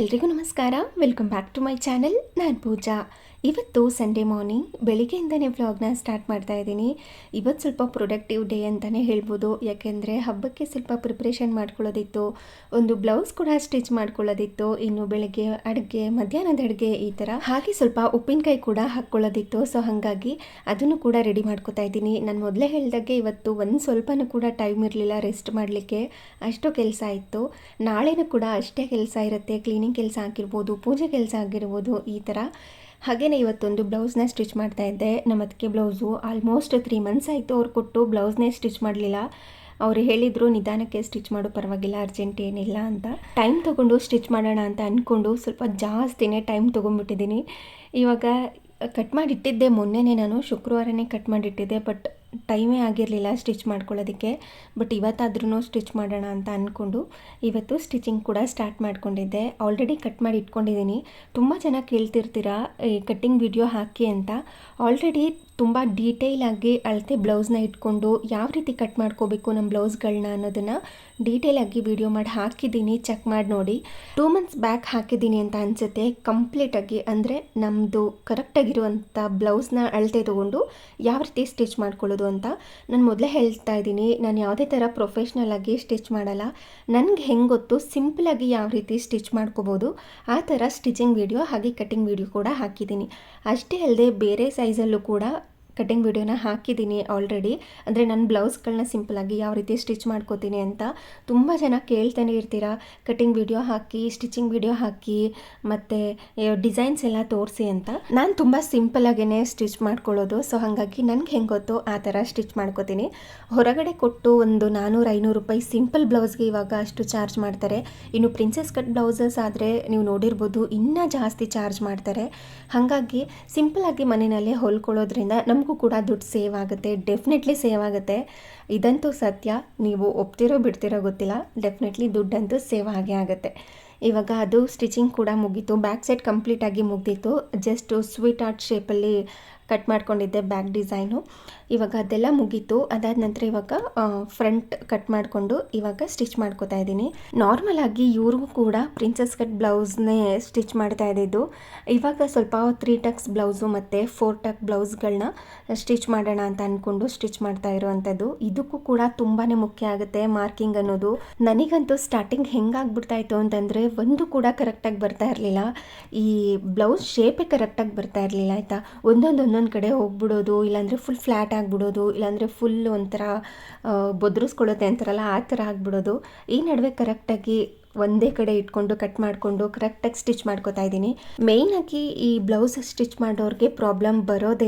ಎಲ್ರಿಗೂ ನಮಸ್ಕಾರ. Welcome back to my channel ನಾನು ಪೂಜಾ. ಇವತ್ತು ಸಂಡೇ ಮಾರ್ನಿಂಗ್ ಬೆಳಿಗ್ಗೆಯಿಂದನೇ ವ್ಲಾಗ್ನ ಸ್ಟಾರ್ಟ್ ಮಾಡ್ತಾ ಇದ್ದೀನಿ. ಇವತ್ತು ಸ್ವಲ್ಪ ಪ್ರೊಡಕ್ಟಿವ್ ಡೇ ಅಂತಲೇ ಹೇಳ್ಬೋದು. ಯಾಕೆಂದರೆ ಹಬ್ಬಕ್ಕೆ ಸ್ವಲ್ಪ ಪ್ರಿಪ್ರೇಷನ್ ಮಾಡ್ಕೊಳ್ಳೋದಿತ್ತು. ಒಂದು ಬ್ಲೌಸ್ ಕೂಡ ಸ್ಟಿಚ್ ಮಾಡ್ಕೊಳ್ಳೋದಿತ್ತು. ಇನ್ನು ಬೆಳಗ್ಗೆ ಅಡುಗೆ, ಮಧ್ಯಾಹ್ನದ ಅಡುಗೆ ಈ ಥರ ಹಾಗೆ ಸ್ವಲ್ಪ ಉಪ್ಪಿನಕಾಯಿ ಕೂಡ ಹಾಕ್ಕೊಳ್ಳೋದಿತ್ತು. ಸೊ ಹಾಗಾಗಿ ಅದನ್ನು ಕೂಡ ರೆಡಿ ಮಾಡ್ಕೋತಾ ಇದ್ದೀನಿ. ನಾನು ಮೊದಲೇ ಹೇಳಿದಾಗೆ ಇವತ್ತು ಒಂದು ಸ್ವಲ್ಪನೂ ಕೂಡ ಟೈಮ್ ಇರಲಿಲ್ಲ ರೆಸ್ಟ್ ಮಾಡಲಿಕ್ಕೆ. ಅಷ್ಟು ಕೆಲಸ ಇತ್ತು. ನಾಳೆನೂ ಕೂಡ ಅಷ್ಟೇ ಕೆಲಸ ಇರುತ್ತೆ. ಕ್ಲೀನಿಂಗ್ ಕೆಲಸ ಆಗಿರ್ಬೋದು, ಪೂಜೆ ಕೆಲಸ ಆಗಿರ್ಬೋದು ಈ ಥರ ಹಾಗೆಯೇ ಇವತ್ತೊಂದು ಬ್ಲೌಸ್ನ ಸ್ಟಿಚ್ ಮಾಡ್ತಾ ಇದ್ದೆ. ನಮ್ಮ ಅದಕ್ಕೆ ಬ್ಲೌಸು ಆಲ್ಮೋಸ್ಟ್ ತ್ರೀ ಮಂತ್ಸ್ ಆಯಿತು ಅವ್ರು ಕೊಟ್ಟು ಬ್ಲೌಸ್ನೇ ಸ್ಟಿಚ್ ಮಾಡಲಿಲ್ಲ. ಅವ್ರು ಹೇಳಿದರು, ನಿಧಾನಕ್ಕೆ ಸ್ಟಿಚ್ ಮಾಡೋ, ಪರವಾಗಿಲ್ಲ ಅರ್ಜೆಂಟ್ ಏನಿಲ್ಲ ಅಂತ. ಟೈಮ್ ತೊಗೊಂಡು ಸ್ಟಿಚ್ ಮಾಡೋಣ ಅಂತ ಅಂದ್ಕೊಂಡು ಸ್ವಲ್ಪ ಜಾಸ್ತಿನೇ ಟೈಮ್ ತೊಗೊಂಡ್ಬಿಟ್ಟಿದ್ದೀನಿ. ಇವಾಗ ಕಟ್ ಮಾಡಿಟ್ಟಿದ್ದೆ ಮೊನ್ನೆನೇ ನಾನು, ಶುಕ್ರವಾರನೇ ಕಟ್ ಮಾಡಿಟ್ಟಿದ್ದೆ ಬಟ್ ಟೈಮೇ ಆಗಿರಲಿಲ್ಲ ಸ್ಟಿಚ್ ಮಾಡ್ಕೊಳ್ಳೋದಕ್ಕೆ. ಬಟ್ ಇವತ್ತಾದ್ರೂ ಸ್ಟಿಚ್ ಮಾಡೋಣ ಅಂತ ಅಂದ್ಕೊಂಡು ಇವತ್ತು ಸ್ಟಿಚಿಂಗ್ ಕೂಡ ಸ್ಟಾರ್ಟ್ ಮಾಡ್ಕೊಂಡಿದ್ದೆ. ಆಲ್ರೆಡಿ ಕಟ್ ಮಾಡಿ ಇಟ್ಕೊಂಡಿದ್ದೀನಿ. ತುಂಬ ಜನ ಕೇಳ್ತಿರ್ತೀರಾ ಈ ಕಟ್ಟಿಂಗ್ ವಿಡಿಯೋ ಹಾಕಿ ಅಂತ. ಆಲ್ರೆಡಿ ತುಂಬ ಡೀಟೇಲಾಗಿ ಅಳತೆ ಬ್ಲೌಸ್ನ ಇಟ್ಕೊಂಡು ಯಾವ ರೀತಿ ಕಟ್ ಮಾಡ್ಕೋಬೇಕು ನಮ್ಮ ಬ್ಲೌಸ್ಗಳನ್ನ ಅನ್ನೋದನ್ನು ಡೀಟೇಲಾಗಿ ವಿಡಿಯೋ ಮಾಡಿ ಹಾಕಿದ್ದೀನಿ ಚೆಕ್ ಮಾಡಿ ನೋಡಿ. ಟೂ ಮಂತ್ಸ್ ಬ್ಯಾಕ್ ಹಾಕಿದ್ದೀನಿ ಅಂತ ಅನಿಸುತ್ತೆ. ಕಂಪ್ಲೀಟಾಗಿ ಅಂದರೆ ನಮ್ಮದು ಕರೆಕ್ಟಾಗಿರುವಂಥ ಬ್ಲೌಸ್ನ ಅಳತೆ ತೊಗೊಂಡು ಯಾವ ರೀತಿ ಸ್ಟಿಚ್ ಮಾಡ್ಕೊಳ್ಳೋದು ಅಂತ ನಾನು ಮೊದಲೇ ಹೇಳ್ತಾ ಇದ್ದೀನಿ. ನಾನು ಯಾವುದೇ ಥರ ಪ್ರೊಫೆಷ್ನಲ್ ಆಗಿ ಸ್ಟಿಚ್ ಮಾಡಲ್ಲ. ನನಗೆ ಹೆಂಗೆ ಗೊತ್ತು? ಸಿಂಪಲಾಗಿ ಯಾವ ರೀತಿ ಸ್ಟಿಚ್ ಮಾಡ್ಕೋಬೋದು? ಆ ಥರ ಸ್ಟಿಚಿಂಗ್ ವಿಡಿಯೋ ಹಾಗೆ ಕಟಿಂಗ್ ವಿಡಿಯೋ ಕೂಡ ಹಾಕಿದ್ದೀನಿ. ಅಷ್ಟೇ ಅಲ್ಲದೆ ಬೇರೆ ಸೈಜಲ್ಲೂ ಕೂಡ ಕಟ್ಟಿಂಗ್ ವಿಡಿಯೋನ ಹಾಕಿದ್ದೀನಿ ಆಲ್ರೆಡಿ ಅಂದರೆ ನನ್ನ ಬ್ಲೌಸ್ಗಳನ್ನ ಸಿಂಪಲಾಗಿ ಯಾವ ರೀತಿ ಸ್ಟಿಚ್ ಮಾಡ್ಕೋತೀನಿ ಅಂತ ತುಂಬ ಜನ ಕೇಳ್ತಾನೆ ಇರ್ತೀರಾ. ಕಟ್ಟಿಂಗ್ ವಿಡಿಯೋ ಹಾಕಿ, ಸ್ಟಿಚಿಂಗ್ ವಿಡಿಯೋ ಹಾಕಿ, ಮತ್ತು ಡಿಸೈನ್ಸ್ ಎಲ್ಲ ತೋರಿಸಿ ಅಂತ. ನಾನು ತುಂಬ ಸಿಂಪಲಾಗೇ ಸ್ಟಿಚ್ ಮಾಡ್ಕೊಳ್ಳೋದು. ಸೊ, ಹಾಗಾಗಿ ನನಗೆ ಹೆಂಗೆ ಗೊತ್ತು ಆ ಥರ ಸ್ಟಿಚ್ ಮಾಡ್ಕೋತೀನಿ. ಹೊರಗಡೆ ಕೊಟ್ಟು ಒಂದು ನಾನ್ನೂರು ಐನೂರು ರೂಪಾಯಿ ಸಿಂಪಲ್ ಬ್ಲೌಸ್ಗೆ ಇವಾಗ ಅಷ್ಟು ಚಾರ್ಜ್ ಮಾಡ್ತಾರೆ. ಇನ್ನು ಪ್ರಿನ್ಸೆಸ್ ಕಟ್ ಬ್ಲೌಸಸ್ ಆದರೆ ನೀವು ನೋಡಿರ್ಬೋದು ಇನ್ನೂ ಜಾಸ್ತಿ ಚಾರ್ಜ್ ಮಾಡ್ತಾರೆ. ಹಾಗಾಗಿ ಸಿಂಪಲಾಗಿ ಮನೆಯಲ್ಲೇ ಹೊಲ್ಕೊಳ್ಳೋದ್ರಿಂದ ನಮಗೂ ಕೂಡ ದುಡ್ಡು ಸೇವ್ ಆಗುತ್ತೆ ಡೆಫಿನೆಟ್ಲಿ ಸೇವ್ ಆಗುತ್ತೆ. ಇದಂತೂ ಸತ್ಯ, ನೀವು ಒಪ್ತಿರೋ ಬಿಡ್ತಿರೋ ಗೊತ್ತಿಲ್ಲ ಡೆಫಿನೆಟ್ಲಿ ದುಡ್ಡಂತೂ ಸೇವ್ ಆಗೇ ಆಗುತ್ತೆ. ಇವಾಗ ಅದು ಸ್ಟಿಚಿಂಗ್ ಕೂಡ ಮುಗೀತು ಬ್ಯಾಕ್ ಸೈಡ್ ಕಂಪ್ಲೀಟಾಗಿ ಮುಗ್ದಿತ್ತು ಜಸ್ಟ್ ಸ್ವೀಟ್ ಆರ್ಟ್ ಶೇಪಲ್ಲಿ ಕಟ್ ಮಾಡ್ಕೊಂಡಿದ್ದೆ ಬ್ಯಾಕ್ ಡಿಸೈನು. ಇವಾಗ ಅದೆಲ್ಲ ಮುಗೀತು. ಅದಾದ ನಂತರ ಇವಾಗ ಫ್ರಂಟ್ ಕಟ್ ಮಾಡಿಕೊಂಡು ಇವಾಗ ಸ್ಟಿಚ್ ಮಾಡ್ಕೋತಾ ಇದ್ದೀನಿ. ನಾರ್ಮಲ್ ಆಗಿ ಇವ್ರಿಗೂ ಕೂಡ ಪ್ರಿನ್ಸಸ್ ಕಟ್ ಬ್ಲೌಸ್ನೇ ಸ್ಟಿಚ್ ಮಾಡ್ತಾ ಇದ್ದಿದ್ದು. ಇವಾಗ ಸ್ವಲ್ಪ ತ್ರೀ ಟಕ್ಸ್ ಬ್ಲೌಸು ಮತ್ತು ಫೋರ್ ಟಕ್ ಬ್ಲೌಸ್ಗಳನ್ನ ಸ್ಟಿಚ್ ಮಾಡೋಣ ಅಂತ ಅಂದ್ಕೊಂಡು ಸ್ಟಿಚ್ ಮಾಡ್ತಾ ಇರುವಂಥದ್ದು. ಇದಕ್ಕೂ ಕೂಡ ತುಂಬಾ ಮುಖ್ಯ ಆಗುತ್ತೆ ಮಾರ್ಕಿಂಗ್ ಅನ್ನೋದು. ನನಗಂತೂ ಸ್ಟಾರ್ಟಿಂಗ್ ಹೆಂಗಾಗ್ಬಿಡ್ತಾ ಇತ್ತು ಅಂತಂದರೆ ಒಂದು ಕೂಡ ಕರೆಕ್ಟಾಗಿ ಬರ್ತಾ ಇರಲಿಲ್ಲ. ಈ ಬ್ಲೌಸ್ ಶೇಪೇ ಕರೆಕ್ಟಾಗಿ ಬರ್ತಾ ಇರಲಿಲ್ಲ, ಆಯಿತಾ? ಒಂದೊಂದು ಒಂದೊಂದು ಕಡೆ ಹೋಗ್ಬಿಡೋದು, ಇಲ್ಲಾಂದರೆ ಫುಲ್ ಫ್ಲ್ಯಾಟ್ ಆಗಿಬಿಡೋದು, ಇಲ್ಲಾಂದರೆ ಫುಲ್ ಒಂಥರ ಬೊದ್ರಿಸ್ಕೊಳ್ಳುತ್ತೆ ಅಂತಾರಲ್ಲ, ಆ ಥರ ಆಗಿಬಿಡೋದು. ಈ ನಡುವೆ ಕರೆಕ್ಟಾಗಿ ಒಂದೇ ಕಡೆ ಇಟ್ಕೊಂಡು ಕಟ್ ಮಾಡಿಕೊಂಡು ಕರೆಕ್ಟಾಗಿ ಸ್ಟಿಚ್ ಮಾಡ್ಕೋತಾ ಇದ್ದೀನಿ. ಮೇಯ್ನಾಗಿ ಈ ಬ್ಲೌಸ್ ಸ್ಟಿಚ್ ಮಾಡೋರಿಗೆ ಪ್ರಾಬ್ಲಮ್ ಬರೋದೇ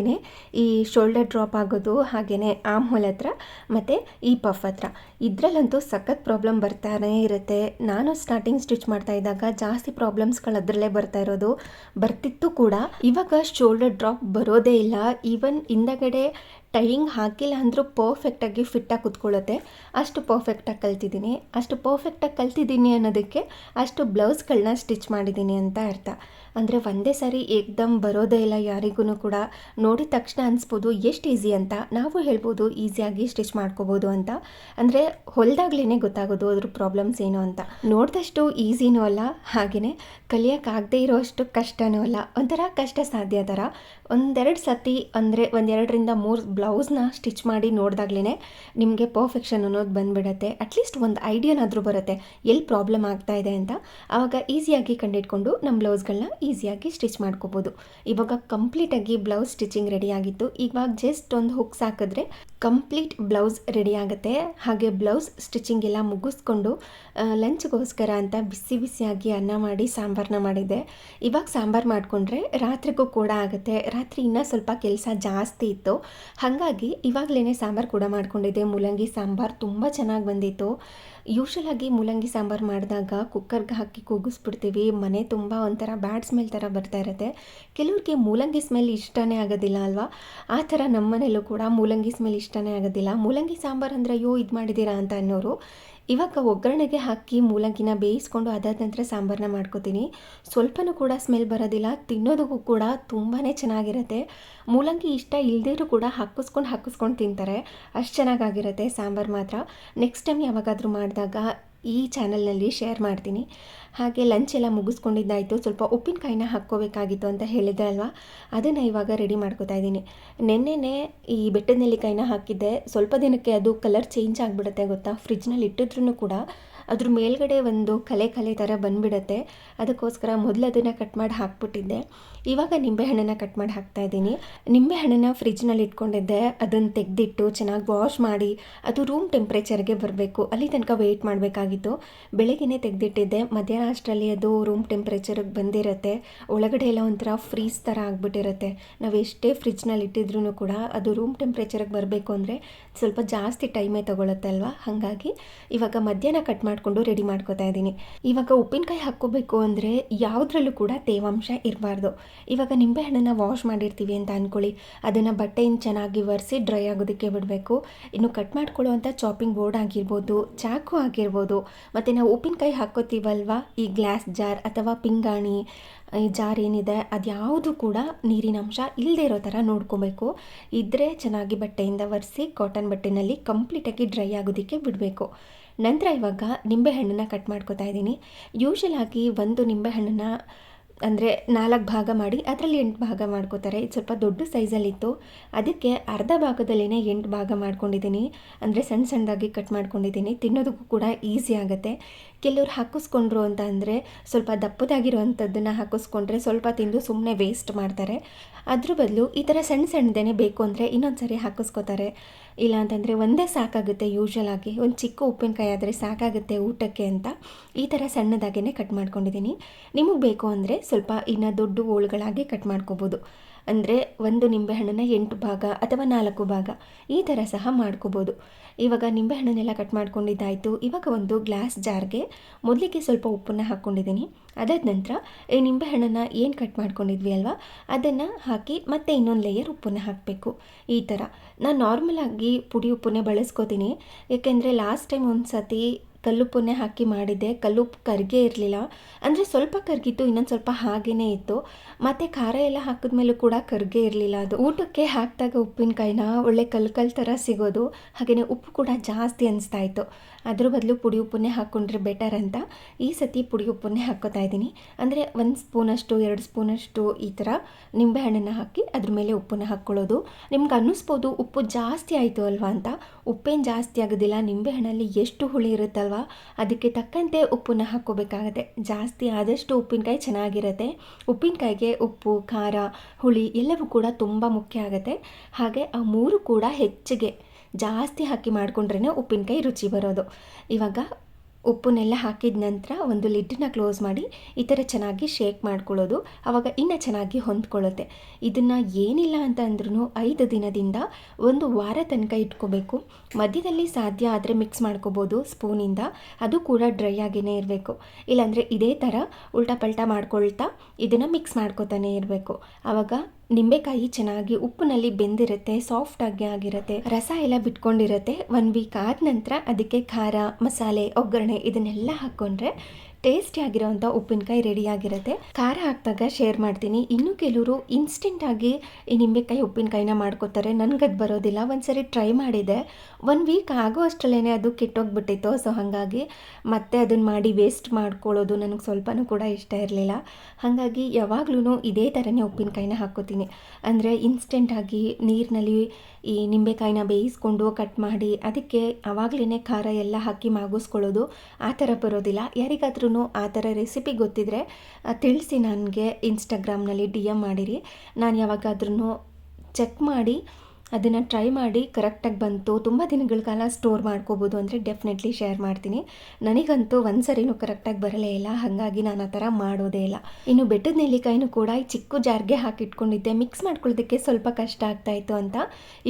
ಈ ಶೋಲ್ಡರ್ ಡ್ರಾಪ್ ಆಗೋದು ಹಾಗೆಯೇ ಆಮ್ ಹೋಲ್ ಹತ್ರ ಮತ್ತು ಈ ಪಫ್ ಹತ್ರ. ಇದರಲ್ಲಂತೂ ಸಖತ್ ಪ್ರಾಬ್ಲಮ್ ಬರ್ತಾನೇ ಇರುತ್ತೆ. ನಾನು ಸ್ಟಾರ್ಟಿಂಗ್ ಸ್ಟಿಚ್ ಮಾಡ್ತಾ ಇದ್ದಾಗ ಜಾಸ್ತಿ ಪ್ರಾಬ್ಲಮ್ಸ್ಗಳು ಅದರಲ್ಲೇ ಬರ್ತಾ ಇರೋದು. ಬರ್ತಿತ್ತು ಕೂಡ. ಇವಾಗ ಶೋಲ್ಡರ್ ಡ್ರಾಪ್ ಬರೋದೇ ಇಲ್ಲ. ಈವನ್ ಹಿಂದಗಡೆ ಟೈಯಿಂಗ್ ಹಾಕಿಲ್ಲ ಅಂದರೂ ಪರ್ಫೆಕ್ಟಾಗಿ ಫಿಟ್ಟಾಗಿ ಕುತ್ಕೊಳ್ಳುತ್ತೆ. ಅಷ್ಟು ಪರ್ಫೆಕ್ಟಾಗಿ ಕಲ್ತಿದ್ದೀನಿ. ಅಷ್ಟು ಪರ್ಫೆಕ್ಟಾಗಿ ಕಲ್ತಿದ್ದೀನಿ ಅನ್ನೋದಕ್ಕೆ ಅಷ್ಟು ಬ್ಲೌಸ್ಗಳನ್ನ ಸ್ಟಿಚ್ ಮಾಡಿದ್ದೀನಿ ಅಂತ ಅರ್ಥ. ಅಂದರೆ ಒಂದೇ ಸಾರಿ ಏಕ್ದಮ್ ಬರೋದೇ ಇಲ್ಲ ಯಾರಿಗೂ ಕೂಡ. ನೋಡಿದ ತಕ್ಷಣ ಅನಿಸ್ಬೋದು, ಎಷ್ಟು ಈಸಿ ಅಂತ. ನಾವು ಹೇಳ್ಬೋದು ಈಸಿಯಾಗಿ ಸ್ಟಿಚ್ ಮಾಡ್ಕೋಬೋದು ಅಂತ. ಅಂದರೆ ಹೊಲ್ದಾಗ್ಲೇ ಗೊತ್ತಾಗೋದು ಅದ್ರ ಪ್ರಾಬ್ಲಮ್ಸ್ ಏನು ಅಂತ. ನೋಡಿದಷ್ಟು ಈಸಿನೂ ಅಲ್ಲ ಹಾಗೆಯೇ ಕಲಿಯೋಕ್ಕಾಗದೇ ಇರೋಷ್ಟು ಕಷ್ಟನೂ ಅಲ್ಲ. ಒಂಥರ ಕಷ್ಟ ಸಾಧ್ಯ ಥರ. ಒಂದೆರಡು ಸತಿ ಅಂದರೆ ಒಂದೆರಡರಿಂದ ಮೂರು ಬ್ಲೌಸ್ನ ಸ್ಟಿಚ್ ಮಾಡಿ ನೋಡಿದಾಗ್ಲೇ ನಿಮಗೆ ಪರ್ಫೆಕ್ಷನ್ ಅನ್ನೋದು ಬಂದುಬಿಡತ್ತೆ. ಅಟ್ಲೀಸ್ಟ್ ಒಂದು ಐಡಿಯಾನಾದರೂ ಬರುತ್ತೆ ಎಲ್ಲಿ ಪ್ರಾಬ್ಲಮ್ ಆಗ್ತಾ ಇದೆ ಅಂತ. ಆವಾಗ ಈಸಿಯಾಗಿ ಕಂಡಿಟ್ಕೊಂಡು ನಮ್ಮ ಬ್ಲೌಸ್ಗಳನ್ನ ಈಸಿಯಾಗಿ ಸ್ಟಿಚ್ ಮಾಡ್ಕೋಬೋದು. ಇವಾಗ ಕಂಪ್ಲೀಟಾಗಿ ಬ್ಲೌಸ್ ಸ್ಟಿಚಿಂಗ್ ರೆಡಿ ಆಗಿತ್ತು. ಇವಾಗ ಜಸ್ಟ್ ಒಂದು ಹುಕ್ಸ್ ಹಾಕಿದ್ರೆ ಕಂಪ್ಲೀಟ್ ಬ್ಲೌಸ್ ರೆಡಿ ಆಗುತ್ತೆ. ಹಾಗೆ ಬ್ಲೌಸ್ ಸ್ಟಿಚಿಂಗ್ ಎಲ್ಲ ಮುಗಿಸ್ಕೊಂಡು ಲಂಚ್ಗೋಸ್ಕರ ಅಂತ ಬಿಸಿ ಬಿಸಿಯಾಗಿ ಅನ್ನ ಮಾಡಿ ಸಾಂಬಾರನ್ನ ಮಾಡಿದ್ದೆ. ಇವಾಗ ಸಾಂಬಾರು ಮಾಡಿಕೊಂಡ್ರೆ ರಾತ್ರಿಗೂ ಕೂಡ ಆಗುತ್ತೆ. ರಾತ್ರಿ ಇನ್ನೂ ಸ್ವಲ್ಪ ಕೆಲಸ ಜಾಸ್ತಿ ಇತ್ತು. ಹಾಗಾಗಿ ಇವಾಗಲೇ ಸಾಂಬಾರು ಕೂಡ ಮಾಡಿಕೊಂಡಿದ್ದೆ. ಮೂಲಂಗಿ ಸಾಂಬಾರು ತುಂಬ ಚೆನ್ನಾಗಿ ಬಂದಿತ್ತು. ಯೂಶಲಾಗಿ ಮೂಲಂಗಿ ಸಾಂಬಾರು ಮಾಡಿದಾಗ ಕುಕ್ಕರ್ಗೆ ಹಾಕಿ ಕೂಗಿಸ್ಬಿಡ್ತೀವಿ. ಮನೆ ತುಂಬ ಒಂಥರ ಬ್ಯಾಡ್ ಸ್ಮೆಲ್ ಥರ ಬರ್ತಾ ಇರುತ್ತೆ. ಕೆಲವ್ರಿಗೆ ಮೂಲಂಗಿ ಸ್ಮೆಲ್ ಇಷ್ಟನೇ ಆಗೋದಿಲ್ಲ ಅಲ್ವಾ? ಆ ಥರ ನಮ್ಮ ಮನೇಲೂ ಕೂಡ ಮೂಲಂಗಿ ಸ್ಮೆಲ್ ಇಷ್ಟನೇ ಆಗೋದಿಲ್ಲ. ಮೂಲಂಗಿ ಸಾಂಬಾರು ಅಂದರೆ, ಅಯ್ಯೋ, ಇದು ಮಾಡಿದ್ದೀರಾ? ಅಂತ ಅನ್ನೋರು. ಇವಾಗ ಒಗ್ಗರಣೆಗೆ ಹಾಕಿ ಮೂಲಂಗಿನ ಬೇಯಿಸ್ಕೊಂಡು ಅದಾದ ನಂತರ ಸಾಂಬಾರನ್ನ ಮಾಡ್ಕೋತೀನಿ. ಸ್ವಲ್ಪನೂ ಕೂಡ ಸ್ಮೆಲ್ ಬರೋದಿಲ್ಲ. ತಿನ್ನೋದಕ್ಕೂ ಕೂಡ ತುಂಬಾ ಚೆನ್ನಾಗಿರುತ್ತೆ. ಮೂಲಂಗಿ ಇಷ್ಟ ಇಲ್ಲದಿದ್ರು ಕೂಡ ಹಾಕಿಸ್ಕೊಂಡು ಹಾಕಿಸ್ಕೊಂಡು ತಿಂತಾರೆ. ಅಷ್ಟು ಚೆನ್ನಾಗಾಗಿರುತ್ತೆ ಸಾಂಬಾರು ಮಾತ್ರ. ನೆಕ್ಸ್ಟ್ ಟೈಮ್ ಯಾವಾಗಾದರೂ ಮಾಡಿದಾಗ ಈ ಚಾನಲ್ನಲ್ಲಿ ಶೇರ್ ಮಾಡ್ತೀನಿ. ಹಾಗೆ ಲಂಚ್ ಎಲ್ಲ ಮುಗಿಸ್ಕೊಂಡಿದ್ದಾಯಿತು. ಸ್ವಲ್ಪ ಉಪ್ಪಿನಕಾಯಿನ ಹಾಕ್ಕೋಬೇಕಾಗಿತ್ತು ಅಂತ ಹೇಳಿದೆ ಅಲ್ವಾ? ಅದನ್ನು ಇವಾಗ ರೆಡಿ ಮಾಡ್ಕೋತಾ ಇದ್ದೀನಿ. ನೆನ್ನೆನೇ ಈ ಬೆಟ್ಟದ ನೆಲ್ಲಿಕಾಯಿನ ಹಾಕಿದ್ದೆ. ಸ್ವಲ್ಪ ದಿನಕ್ಕೆ ಅದು ಕಲರ್ ಚೇಂಜ್ ಆಗಿಬಿಡುತ್ತೆ ಗೊತ್ತಾ? ಫ್ರಿಜ್ನಲ್ಲಿ ಇಟ್ಟಿದ್ರೂ ಕೂಡ ಅದ್ರ ಮೇಲ್ಗಡೆ ಒಂದು ಕಲೆ ಕಲೆ ಥರ ಬಂದುಬಿಡತ್ತೆ. ಅದಕ್ಕೋಸ್ಕರ ಮೊದಲು ಅದನ್ನು ಕಟ್ ಮಾಡಿ ಹಾಕ್ಬಿಟ್ಟಿದ್ದೆ. ಇವಾಗ ನಿಂಬೆಹಣ್ಣನ್ನು ಕಟ್ ಮಾಡಿ ಹಾಕ್ತಾ ಇದ್ದೀನಿ. ನಿಂಬೆಹಣ್ಣನ್ನು ಫ್ರಿಜ್ನಲ್ಲಿ ಇಟ್ಕೊಂಡಿದ್ದೆ. ಅದನ್ನು ತೆಗೆದಿಟ್ಟು ಚೆನ್ನಾಗಿ ವಾಶ್ ಮಾಡಿ, ಅದು ರೂಮ್ ಟೆಂಪ್ರೇಚರ್ಗೆ ಬರಬೇಕು. ಅಲ್ಲಿ ತನಕ ವೆಯ್ಟ್ ಮಾಡಬೇಕಾಗಿತ್ತು. ಬೆಳಗ್ಗೆ ತೆಗೆದಿಟ್ಟಿದ್ದೆ. ಮಧ್ಯಾಹ್ನ ಅಷ್ಟರಲ್ಲಿ ಅದು ರೂಮ್ ಟೆಂಪ್ರೇಚರ್ಗೆ ಬಂದಿರುತ್ತೆ. ಒಳಗಡೆ ಎಲ್ಲ ಒಂಥರ ಫ್ರೀಸ್ ಥರ ಆಗಿಬಿಟ್ಟಿರುತ್ತೆ. ನಾವು ಎಷ್ಟೇ ಫ್ರಿಜ್ನಲ್ಲಿ ಇಟ್ಟಿದ್ರೂ ಕೂಡ ಅದು ರೂಮ್ ಟೆಂಪ್ರೇಚರ್ಗೆ ಬರಬೇಕು ಅಂದರೆ ಸ್ವಲ್ಪ ಜಾಸ್ತಿ ಟೈಮೇ ತೊಗೊಳುತ್ತೆ ಅಲ್ವಾ? ಹಾಗಾಗಿ ಇವಾಗ ಮಧ್ಯಾಹ್ನ ಕಟ್ ಮಾಡಿಕೊಂಡು ರೆಡಿ ಮಾಡ್ಕೋತಾ ಇದ್ದೀನಿ. ಇವಾಗ ಉಪ್ಪಿನಕಾಯಿ ಹಾಕ್ಕೋಬೇಕು ಅಂದರೆ ಯಾವುದ್ರಲ್ಲೂ ಕೂಡ ತೇವಾಂಶ ಇರಬಾರ್ದು. ಇವಾಗ ನಿಂಬೆಹಣ್ಣನ್ನು ವಾಶ್ ಮಾಡಿರ್ತೀವಿ ಅಂತ ಅಂದ್ಕೊಳ್ಳಿ ಅದನ್ನು ಬಟ್ಟೆಯಿಂದ ಚೆನ್ನಾಗಿ ಒರೆಸಿ ಡ್ರೈ ಆಗೋದಕ್ಕೆ ಬಿಡಬೇಕು. ಇನ್ನು ಕಟ್ ಮಾಡ್ಕೊಳ್ಳುವಂಥ ಚಾಪಿಂಗ್ ಬೋರ್ಡ್ ಆಗಿರ್ಬೋದು, ಚಾಕು ಆಗಿರ್ಬೋದು. ಮತ್ತು ನಾವು ಉಪ್ಪಿನಕಾಯಿ ಹಾಕೋತೀವಲ್ವ ಈ ಗ್ಲಾಸ್ ಜಾರ್ ಅಥವಾ ಪಿಂಗಾಣಿ ಜಾರ್ ಏನಿದೆ ಅದು ಕೂಡ ನೀರಿನ ಅಂಶ ಇಲ್ಲದೆ ಇರೋ ಥರ ನೋಡ್ಕೋಬೇಕು. ಇದ್ದರೆ ಚೆನ್ನಾಗಿ ಬಟ್ಟೆಯಿಂದ ಒರೆಸಿ ಕಾಟನ್ ಬಟ್ಟೆನಲ್ಲಿ ಕಂಪ್ಲೀಟಾಗಿ ಡ್ರೈ ಆಗೋದಕ್ಕೆ ಬಿಡಬೇಕು. ನಂತರ ಇವಾಗ ನಿಂಬೆಹಣ್ಣನ್ನು ಕಟ್ ಮಾಡ್ಕೋತಾ ಇದ್ದೀನಿ. ಯೂಶಲ್ ಆಗಿ ಒಂದು ನಿಂಬೆಹಣ್ಣನ್ನು ಅಂದರೆ ನಾಲ್ಕು ಭಾಗ ಮಾಡಿ ಅದರಲ್ಲಿ ಎಂಟು ಭಾಗ ಮಾಡ್ಕೋತಾರೆ. ಇದು ಸ್ವಲ್ಪ ದೊಡ್ಡ ಸೈಜಲ್ಲಿತ್ತು. ಅದಕ್ಕೆ ಅರ್ಧ ಭಾಗದಲ್ಲೇ ಎಂಟು ಭಾಗ ಮಾಡ್ಕೊಂಡಿದ್ದೀನಿ. ಅಂದರೆ ಸಣ್ಣ ಸಣ್ಣದಾಗಿ ಕಟ್ ಮಾಡ್ಕೊಂಡಿದ್ದೀನಿ. ತಿನ್ನೋದಕ್ಕೂ ಕೂಡ ಈಸಿ ಆಗುತ್ತೆ. ಕೆಲವ್ರು ಹಾಕಿಸ್ಕೊಂಡ್ರು ಅಂತ ಅಂದರೆ ಸ್ವಲ್ಪ ದಪ್ಪದಾಗಿರುವಂಥದ್ದನ್ನು ಹಾಕಿಸ್ಕೊಂಡ್ರೆ ಸ್ವಲ್ಪ ತಿಂದು ಸುಮ್ಮನೆ ವೇಸ್ಟ್ ಮಾಡ್ತಾರೆ. ಅದ್ರ ಬದಲು ಈ ಥರ ಸಣ್ಣ ಸಣ್ಣದೇ ಬೇಕು ಅಂದರೆ ಇನ್ನೊಂದು ಸರಿ ಹಾಕಿಸ್ಕೋತಾರೆ. ಇಲ್ಲ ಅಂತಂದರೆ ಒಂದೇ ಸಾಕಾಗುತ್ತೆ ಯೂಶ್ವಲ್ ಆಗಿ. ಒಂದು ಚಿಕ್ಕ ಉಪ್ಪಿನಕಾಯಿ ಆದರೆ ಸಾಕಾಗುತ್ತೆ ಊಟಕ್ಕೆ ಅಂತ ಈ ಥರ ಸಣ್ಣದಾಗೇ ಕಟ್ ಮಾಡ್ಕೊಂಡಿದ್ದೀನಿ. ನಿಮಗೆ ಬೇಕು ಅಂದರೆ ಸ್ವಲ್ಪ ಇನ್ನು ದೊಡ್ಡ ಹೋಳುಗಳಾಗಿ ಕಟ್ ಮಾಡ್ಕೋಬೋದು. ಅಂದರೆ ಒಂದು ನಿಂಬೆಹಣ್ಣನ್ನು ಎಂಟು ಭಾಗ ಅಥವಾ ನಾಲ್ಕು ಭಾಗ, ಈ ಥರ ಸಹ ಮಾಡ್ಕೋಬೋದು. ಇವಾಗ ನಿಂಬೆಹಣ್ಣನ್ನೆಲ್ಲ ಕಟ್ ಮಾಡ್ಕೊಂಡಿದ್ದಾಯಿತು. ಇವಾಗ ಒಂದು ಗ್ಲಾಸ್ ಜಾರ್ಗೆ ಮೊದಲಿಗೆ ಸ್ವಲ್ಪ ಉಪ್ಪನ್ನು ಹಾಕ್ಕೊಂಡಿದ್ದೀನಿ. ಅದಾದ ನಂತರ ಈ ನಿಂಬೆಹಣ್ಣನ್ನು ಏನು ಕಟ್ ಮಾಡ್ಕೊಂಡಿದ್ವಿ ಅಲ್ವಾ? ಅದನ್ನು ಹಾಕಿ ಮತ್ತೆ ಇನ್ನೊಂದು ಲೇಯರ್ ಉಪ್ಪನ್ನು ಹಾಕಬೇಕು. ಈ ಥರ. ನಾನು ನಾರ್ಮಲಾಗಿ ಪುಡಿ ಉಪ್ಪನ್ನೇ ಬಳಸ್ಕೋತೀನಿ. ಏಕೆಂದರೆ ಲಾಸ್ಟ್ ಟೈಮ್ ಒಂದು ಸತಿ ಕಲ್ಲುಪ್ಪನ್ನೇ ಹಾಕಿ ಮಾಡಿದ್ದೆ. ಕಲ್ಲು ಕರಿಗೇ ಇರಲಿಲ್ಲ. ಅಂದರೆ ಸ್ವಲ್ಪ ಕರ್ಗಿತ್ತು, ಇನ್ನೊಂದು ಸ್ವಲ್ಪ ಹಾಗೇ ಇತ್ತು. ಮತ್ತು ಖಾರ ಎಲ್ಲ ಹಾಕಿದ್ಮೇಲೂ ಕೂಡ ಕರ್ಗೆ ಇರಲಿಲ್ಲ ಅದು. ಊಟಕ್ಕೆ ಹಾಕಿದಾಗ ಉಪ್ಪಿನಕಾಯಿನ ಒಳ್ಳೆ ಕಲ್ಕಲ್ ಥರ ಸಿಗೋದು. ಹಾಗೆಯೇ ಉಪ್ಪು ಕೂಡ ಜಾಸ್ತಿ ಅನಿಸ್ತಾ ಇತ್ತು. ಅದ್ರ ಬದಲು ಪುಡಿ ಉಪ್ಪನ್ನೇ ಹಾಕ್ಕೊಂಡ್ರೆ ಬೆಟರ್ ಅಂತ ಈ ಸತಿ ಪುಡಿ ಉಪ್ಪನ್ನೇ ಹಾಕ್ಕೋತಾ ಇದ್ದೀನಿ. ಅಂದರೆ ಒಂದು ಸ್ಪೂನಷ್ಟು, ಎರಡು ಸ್ಪೂನಷ್ಟು ಈ ಥರ ನಿಂಬೆಹಣ್ಣನ್ನು ಹಾಕಿ ಅದ್ರ ಮೇಲೆ ಉಪ್ಪನ್ನು ಹಾಕ್ಕೊಳ್ಳೋದು ನಿಮ್ಗೆ ಅನ್ನಿಸ್ಬೋದು ಉಪ್ಪು ಜಾಸ್ತಿ ಆಯಿತು ಅಲ್ವಾ ಅಂತ. ಉಪ್ಪೇನು ಜಾಸ್ತಿ ಆಗೋದಿಲ್ಲ ನಿಂಬೆಹಣ್ಣಲ್ಲಿ ಎಷ್ಟು ಹುಳಿ ಇರುತ್ತಲ್ವ, ಅದಕ್ಕೆ ತಕ್ಕಂತೆ ಉಪ್ಪನ್ನು ಹಾಕ್ಕೋಬೇಕಾಗತ್ತೆ. ಜಾಸ್ತಿ ಆದಷ್ಟು ಉಪ್ಪಿನಕಾಯಿ ಚೆನ್ನಾಗಿರುತ್ತೆ. ಉಪ್ಪಿನಕಾಯಿಗೆ ಉಪ್ಪು, ಖಾರ, ಹುಳಿ ಎಲ್ಲವೂ ಕೂಡ ತುಂಬ ಮುಖ್ಯ ಆಗುತ್ತೆ. ಹಾಗೆ ಆ ಮೂರು ಕೂಡ ಹೆಚ್ಚಿಗೆ ಜಾಸ್ತಿ ಹಾಕಿ ಮಾಡಿಕೊಂಡ್ರೇ ಉಪ್ಪಿನಕಾಯಿ ರುಚಿ ಬರೋದು. ಇವಾಗ ಉಪ್ಪನ್ನೆಲ್ಲ ಹಾಕಿದ ನಂತರ ಒಂದು ಲಿಡ್ಡನ್ನ ಕ್ಲೋಸ್ ಮಾಡಿ ಈ ಥರ ಚೆನ್ನಾಗಿ ಶೇಕ್ ಮಾಡ್ಕೊಳ್ಳೋದು ಆವಾಗ ಇನ್ನೂ ಚೆನ್ನಾಗಿ ಹೊಂದ್ಕೊಳ್ಳುತ್ತೆ. ಇದನ್ನು ಏನಿಲ್ಲ ಅಂತ ಅಂದ್ರೂ ಐದು ದಿನದಿಂದ ಒಂದು ವಾರ ತನಕ ಇಟ್ಕೋಬೇಕು. ಮಧ್ಯದಲ್ಲಿ ಸಾಧ್ಯ ಆದರೆ ಮಿಕ್ಸ್ ಮಾಡ್ಕೋಬೋದು ಸ್ಪೂನಿಂದ, ಅದು ಕೂಡ ಡ್ರೈ ಆಗಿಯೇ ಇರಬೇಕು. ಇಲ್ಲಾಂದರೆ ಇದೇ ಥರ ಉಲ್ಟಾ ಪಲ್ಟಾ ಮಾಡ್ಕೊಳ್ತಾ ಇದನ್ನು ಮಿಕ್ಸ್ ಮಾಡ್ಕೋತಾನೆ ಇರಬೇಕು. ಆವಾಗ ನಿಂಬೆಕಾಯಿ ಚೆನ್ನಾಗಿ ಉಪ್ಪಿನಲ್ಲಿ ಬೆಂದಿರುತ್ತೆ ಸಾಫ್ಟಾಗಿ ಆಗಿರುತ್ತೆ. ರಸ ಎಲ್ಲ ಬಿಟ್ಕೊಂಡಿರುತ್ತೆ. ಒನ್ ವೀಕ್ ಆದ ನಂತರ ಅದಕ್ಕೆ ಖಾರ, ಮಸಾಲೆ, ಒಗ್ಗರಣೆ ಇದನ್ನೆಲ್ಲ ಹಾಕ್ಕೊಂಡ್ರೆ ಟೇಸ್ಟಿ ಆಗಿರೋವಂಥ ಉಪ್ಪಿನಕಾಯಿ ರೆಡಿಯಾಗಿರುತ್ತೆ ಖಾರ ಹಾಕಿದಾಗ ಶೇರ್ ಮಾಡ್ತೀನಿ. ಇನ್ನು ಕೆಲವರು ಇನ್ಸ್ಟೆಂಟಾಗಿ ಈ ನಿಂಬೆಕಾಯಿ ಉಪ್ಪಿನಕಾಯಿನ ಮಾಡ್ಕೋತಾರೆ. ನನಗದು ಬರೋದಿಲ್ಲ. ಒಂದು ಸರಿ ಟ್ರೈ ಮಾಡಿದೆ. ಒನ್ ವೀಕ್ ಆಗೋ ಅಷ್ಟರಲ್ಲೇ ಅದು ಕೆಟ್ಟೋಗಿಬಿಟ್ಟಿತ್ತು. ಸೊ ಹಾಗಾಗಿ ಮತ್ತೆ ಅದನ್ನು ಮಾಡಿ ವೇಸ್ಟ್ ಮಾಡ್ಕೊಳ್ಳೋದು ನನಗೆ ಸ್ವಲ್ಪನೂ ಕೂಡ ಇಷ್ಟ ಇರಲಿಲ್ಲ. ಹಾಗಾಗಿ ಯಾವಾಗ್ಲೂ ಇದೇ ಥರನೇ ಉಪ್ಪಿನಕಾಯಿನ ಹಾಕ್ಕೋತೀನಿ. ಅಂದರೆ ಇನ್ಸ್ಟೆಂಟಾಗಿ ನೀರಿನಲ್ಲಿ ಈ ನಿಂಬೆಕಾಯಿನ ಬೇಯಿಸ್ಕೊಂಡು ಕಟ್ ಮಾಡಿ ಅದಕ್ಕೆ ಆವಾಗಲೇ ಖಾರ ಎಲ್ಲ ಹಾಕಿ ಮಾಗಿಸ್ಕೊಳ್ಳೋದು ಆ ಥರ ಬರೋದಿಲ್ಲ. ಯಾರಿಗಾದ್ರೂ ಆ ಥರ ರೆಸಿಪಿ ಗೊತ್ತಿದ್ರೆ ತಿಳಿಸಿ ನನಗೆ ಇನ್ಸ್ಟಾಗ್ರಾಮ್ನಲ್ಲಿ ಡಿ ಎಂ ಮಾಡಿರಿ. ನಾನು ಯಾವಾಗಾದ್ರೂ ಚೆಕ್ ಮಾಡಿ ಅದನ್ನು ಟ್ರೈ ಮಾಡಿ ಕರೆಕ್ಟಾಗಿ ಬಂತು. ತುಂಬ ದಿನಗಳ ಕಾಲ ಸ್ಟೋರ್ ಮಾಡ್ಕೋಬೋದು ಅಂದರೆ ಡೆಫಿನೆಟ್ಲಿ ಶೇರ್ ಮಾಡ್ತೀನಿ. ನನಗಂತೂ ಒಂದು ಸರಿನೂ ಕರೆಕ್ಟಾಗಿ ಬರಲೇ ಇಲ್ಲ. ಹಾಗಾಗಿ ನಾನು ಆ ಥರ ಮಾಡೋದೇ ಇಲ್ಲ. ಇನ್ನು ಬೆಟ್ಟದ ನೆಲ್ಲಿಕಾಯಿನೂ ಕೂಡ ಈ ಚಿಕ್ಕ ಜಾರ್ಗೆ ಹಾಕಿ ಇಟ್ಕೊಂಡಿದ್ದೆ ಮಿಕ್ಸ್ ಮಾಡ್ಕೊಳ್ಳೋದಕ್ಕೆ ಸ್ವಲ್ಪ ಕಷ್ಟ ಆಗ್ತಾಯಿತ್ತು ಅಂತ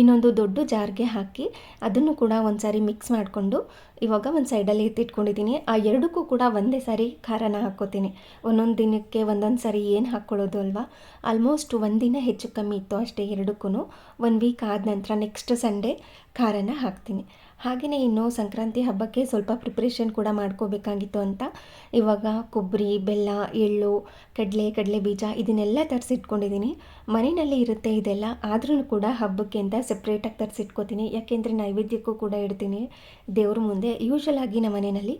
ಇನ್ನೊಂದು ದೊಡ್ಡ ಜಾರ್ಗೆ ಹಾಕಿ ಅದನ್ನು ಕೂಡ ಒಂದು ಮಿಕ್ಸ್ ಮಾಡಿಕೊಂಡು ಇವಾಗ ಒಂದು ಸೈಡಲ್ಲಿ ಎತ್ತಿಟ್ಕೊಂಡಿದ್ದೀನಿ. ಆ ಎರಡಕ್ಕೂ ಕೂಡ ಒಂದೇ ಸಾರಿ ಖಾರನ ಹಾಕ್ಕೋತೀನಿ. ಒಂದೊಂದು ದಿನಕ್ಕೆ ಒಂದೊಂದು ಸಾರಿ ಏನು ಹಾಕ್ಕೊಳ್ಳೋದು ಅಲ್ವಾ? ಆಲ್ಮೋಸ್ಟ್ ಒಂದಿನ ಹೆಚ್ಚು ಕಮ್ಮಿ ಇತ್ತು ಅಷ್ಟೇ ಎರಡಕ್ಕೂ ಒನ್ ವೀಕ್ ಆದ ನಂತರ ನೆಕ್ಸ್ಟ್ ಸಂಡೇ ಖಾರನ ಹಾಕ್ತೀನಿ. ಹಾಗೆಯೇ ಇನ್ನು ಸಂಕ್ರಾಂತಿ ಹಬ್ಬಕ್ಕೆ ಸ್ವಲ್ಪ ಪ್ರಿಪ್ರೇಷನ್ ಕೂಡ ಮಾಡ್ಕೋಬೇಕಾಗಿತ್ತು ಅಂತ. ಇವಾಗ ಕೊಬ್ಬರಿ, ಬೆಲ್ಲ, ಎಳ್ಳು, ಕಡಲೆ ಕಡಲೆ ಬೀಜ ಇದನ್ನೆಲ್ಲ ತರಿಸಿಟ್ಕೊಂಡಿದ್ದೀನಿ ಮನೆಯಲ್ಲಿ ಇರುತ್ತೆ ಇದೆಲ್ಲ. ಆದ್ರೂ ಕೂಡ ಹಬ್ಬಕ್ಕೆ ಅಂತ ಸೆಪ್ರೇಟಾಗಿ ತರಿಸಿಟ್ಕೋತೀನಿ. ಯಾಕೆಂದರೆ ನೈವೇದ್ಯಕ್ಕೂ ಕೂಡ ಇಡ್ತೀನಿ. ದೇವ್ರ ಮುಂದೆ ಯೂಶಲ್ ಆಗಿ ನಮ್ಮ ಮನೆಯಲ್ಲಿ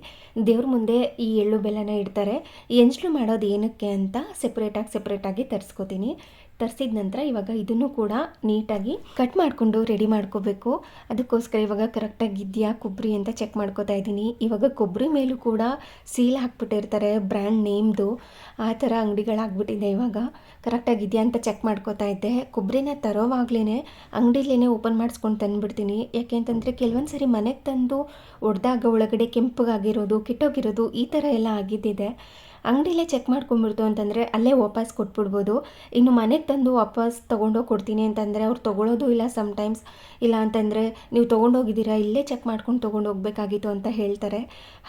ದೇವ್ರ ಮುಂದೆ ಈ ಎಳ್ಳು, ಬೆಲ್ಲನ ಇಡ್ತಾರೆ. ಎಂಜಲು ಮಾಡೋದು ಏನಕ್ಕೆ ಅಂತ ಸೆಪ್ರೇಟಾಗಿ ಸೆಪ್ರೇಟಾಗಿ ತರಿಸ್ಕೋತೀನಿ. ತರಿಸಿದ ನಂತರ ಇವಾಗ ಇದನ್ನು ಕೂಡ ನೀಟಾಗಿ ಕಟ್ ಮಾಡಿಕೊಂಡು ರೆಡಿ ಮಾಡ್ಕೋಬೇಕು. ಅದಕ್ಕೋಸ್ಕರ ಇವಾಗ ಕರೆಕ್ಟಾಗಿ ಇದೆಯಾ, ಕೊಬ್ಬರಿ ಅಂತ ಚೆಕ್ ಮಾಡ್ಕೋತಾ ಇದ್ದೀನಿ. ಇವಾಗ ಕೊಬ್ಬರಿ ಮೇಲೂ ಕೂಡ ಸೀಲ್ ಹಾಕ್ಬಿಟ್ಟಿರ್ತಾರೆ ಬ್ರ್ಯಾಂಡ್ ನೇಮ್ದು ಆ ಥರ ಅಂಗಡಿಗಳಾಗ್ಬಿಟ್ಟಿದೆ ಇವಾಗ. ಕರೆಕ್ಟಾಗಿ ಇದೆಯಾ ಅಂತ ಚೆಕ್ ಮಾಡ್ಕೋತಾ ಇದ್ದೆ. ಕೊಬ್ಬರಿನ ತರೋವಾಗ್ಲೇ ಅಂಗಡಿಲೇ ಓಪನ್ ಮಾಡಿಸ್ಕೊಂಡು ತಂದುಬಿಡ್ತೀನಿ. ಯಾಕೆ ಅಂತಂದರೆ ಕೆಲವೊಂದು ಸರಿ ಮನೆಗೆ ತಂದು ಒಡೆದಾಗ ಒಳಗಡೆ ಕೆಂಪಗಾಗಿರೋದು, ಕೆಟ್ಟೋಗಿರೋದು ಈ ಥರ ಎಲ್ಲ ಆಗಿದ್ದಿದೆ. ಅಂಗಡಿಲೇ ಚೆಕ್ ಮಾಡ್ಕೊಂಬಿಡ್ತು ಅಂತಂದರೆ ಅಲ್ಲೇ ವಾಪಸ್ ಕೊಟ್ಬಿಡ್ಬೋದು. ಇನ್ನು ಮನೆಗೆ ತಂದು ವಾಪಸ್ ತೊಗೊಂಡೋಗಿ ಕೊಡ್ತೀನಿ ಅಂತಂದರೆ ಅವ್ರು ತೊಗೊಳೋದು ಇಲ್ಲ ಸಮ್ಟೈಮ್ಸ್ ಇಲ್ಲ ಅಂತಂದರೆ ನೀವು ತೊಗೊಂಡೋಗಿದ್ದೀರಾ, ಇಲ್ಲೇ ಚೆಕ್ ಮಾಡ್ಕೊಂಡು ತೊಗೊಂಡು ಹೋಗಬೇಕಾಗಿತ್ತು ಅಂತ ಹೇಳ್ತಾರೆ.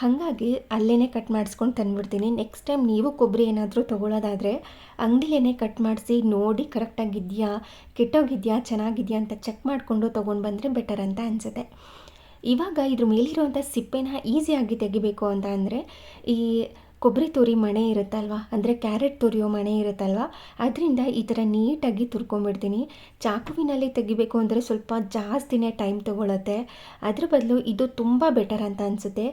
ಹಾಗಾಗಿ ಅಲ್ಲೇ ಕಟ್ ಮಾಡಿಸ್ಕೊಂಡು ತಂದುಬಿಡ್ತೀನಿ. ನೆಕ್ಸ್ಟ್ ಟೈಮ್ ನೀವು ಕೊಬ್ಬರಿ ಏನಾದರೂ ತೊಗೊಳೋದಾದರೆ ಅಂಗಡಿಲೇ ಕಟ್ ಮಾಡಿಸಿ ನೋಡಿ ಕರೆಕ್ಟಾಗಿದೆಯಾ ಕೆಟ್ಟೋಗಿದೆಯಾ, ಚೆನ್ನಾಗಿದೆಯಾ ಅಂತ ಚೆಕ್ ಮಾಡಿಕೊಂಡು ತೊಗೊಂಡು ಬಂದರೆ ಬೆಟರ್ ಅಂತ ಅನಿಸುತ್ತೆ. ಇವಾಗ ಇದ್ರ ಮೇಲಿರುವಂಥ ಸಿಪ್ಪೆನ ಈಸಿಯಾಗಿ ತೆಗಿಬೇಕು ಅಂತ ಅಂದರೆ ಈ ಕೊಬ್ಬರಿ ತುರಿ ಮಣೆ ಇರುತ್ತಲ್ವ? ಅಂದರೆ ಕ್ಯಾರೆಟ್ ತುರಿಯೋ ಮಣೆ ಇರುತ್ತಲ್ವ? ಅದರಿಂದ ಈ ಥರ ನೀಟಾಗಿ ತುರ್ಕೊಂಬಿಡ್ತೀನಿ ಚಾಕುವಿನಲ್ಲಿ ತೆಗಿಬೇಕು ಅಂದರೆ ಸ್ವಲ್ಪ ಜಾಸ್ತಿನೇ ಟೈಮ್ ತೊಗೊಳತ್ತೆ. ಅದ್ರ ಬದಲು ಇದು ತುಂಬ ಬೆಟರ್ ಅಂತ ಅನಿಸುತ್ತೆ.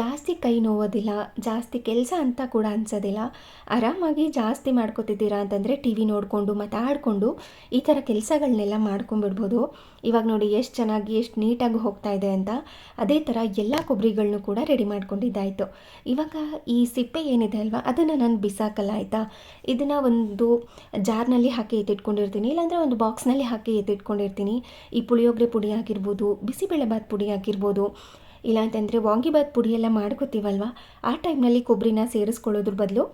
ಜಾಸ್ತಿ ಕೈ ನೋವೋದಿಲ್ಲ, ಜಾಸ್ತಿ ಕೆಲಸ ಅಂತ ಕೂಡ ಅನಿಸೋದಿಲ್ಲ. ಆರಾಮಾಗಿ ಜಾಸ್ತಿ ಮಾಡ್ಕೊತಿದ್ದೀರಾ ಅಂತಂದರೆ ಟಿ ವಿ ನೋಡಿಕೊಂಡು, ಮಾತಾಡಿಕೊಂಡು ಈ ಥರ ಕೆಲಸಗಳನ್ನೆಲ್ಲ ಮಾಡ್ಕೊಂಬಿಡ್ಬೋದು ಇವಾಗ ನೋಡಿ ಎಷ್ಟು ಚೆನ್ನಾಗಿ, ಎಷ್ಟು ನೀಟಾಗಿ ಹೋಗ್ತಾ ಇದೆ ಅಂತ ಅದೇ ಥರ ಎಲ್ಲ ಕೊಬ್ಬರಿಗಳನ್ನೂ ಕೂಡ ರೆಡಿ ಮಾಡ್ಕೊಂಡಿದ್ದಾಯಿತು. ಇವಾಗ ಈ ಸಿಪ್ಪೆ ಏನಿದೆ ಅಲ್ವಾ, ಅದನ್ನು ನಾನು ಬಿಸಾಕಲ್ಲ ಆಯಿತಾ? ಇದನ್ನು ಒಂದು ಜಾರ್ನಲ್ಲಿ ಹಾಕಿ ಎತ್ತಿಟ್ಕೊಂಡಿರ್ತೀನಿ, ಇಲ್ಲಾಂದರೆ ಒಂದು ಬಾಕ್ಸ್ನಲ್ಲಿ ಹಾಕಿ ಎತ್ತಿಟ್ಕೊಂಡಿರ್ತೀನಿ. ಈ ಪುಳಿಯೋಗರೆ ಪುಡಿ ಆಗಿರ್ಬೋದು ಬಿಸಿಬೇಳೆಬಾತ್ ಪುಡಿ ಆಗಿರ್ಬೋದು ಇಲ್ಲ ಅಂತಂದರೆ ವಾಂಗಿಬಾತ್ ಪುಡಿ ಎಲ್ಲ ಮಾಡ್ಕೋತೀವಲ್ವ? ಆ ಟೈಮ್ನಲ್ಲಿ ಕೊಬ್ಬರಿನ ಸೇರಿಸ್ಕೊಳ್ಳೋದ್ರ ಬದಲು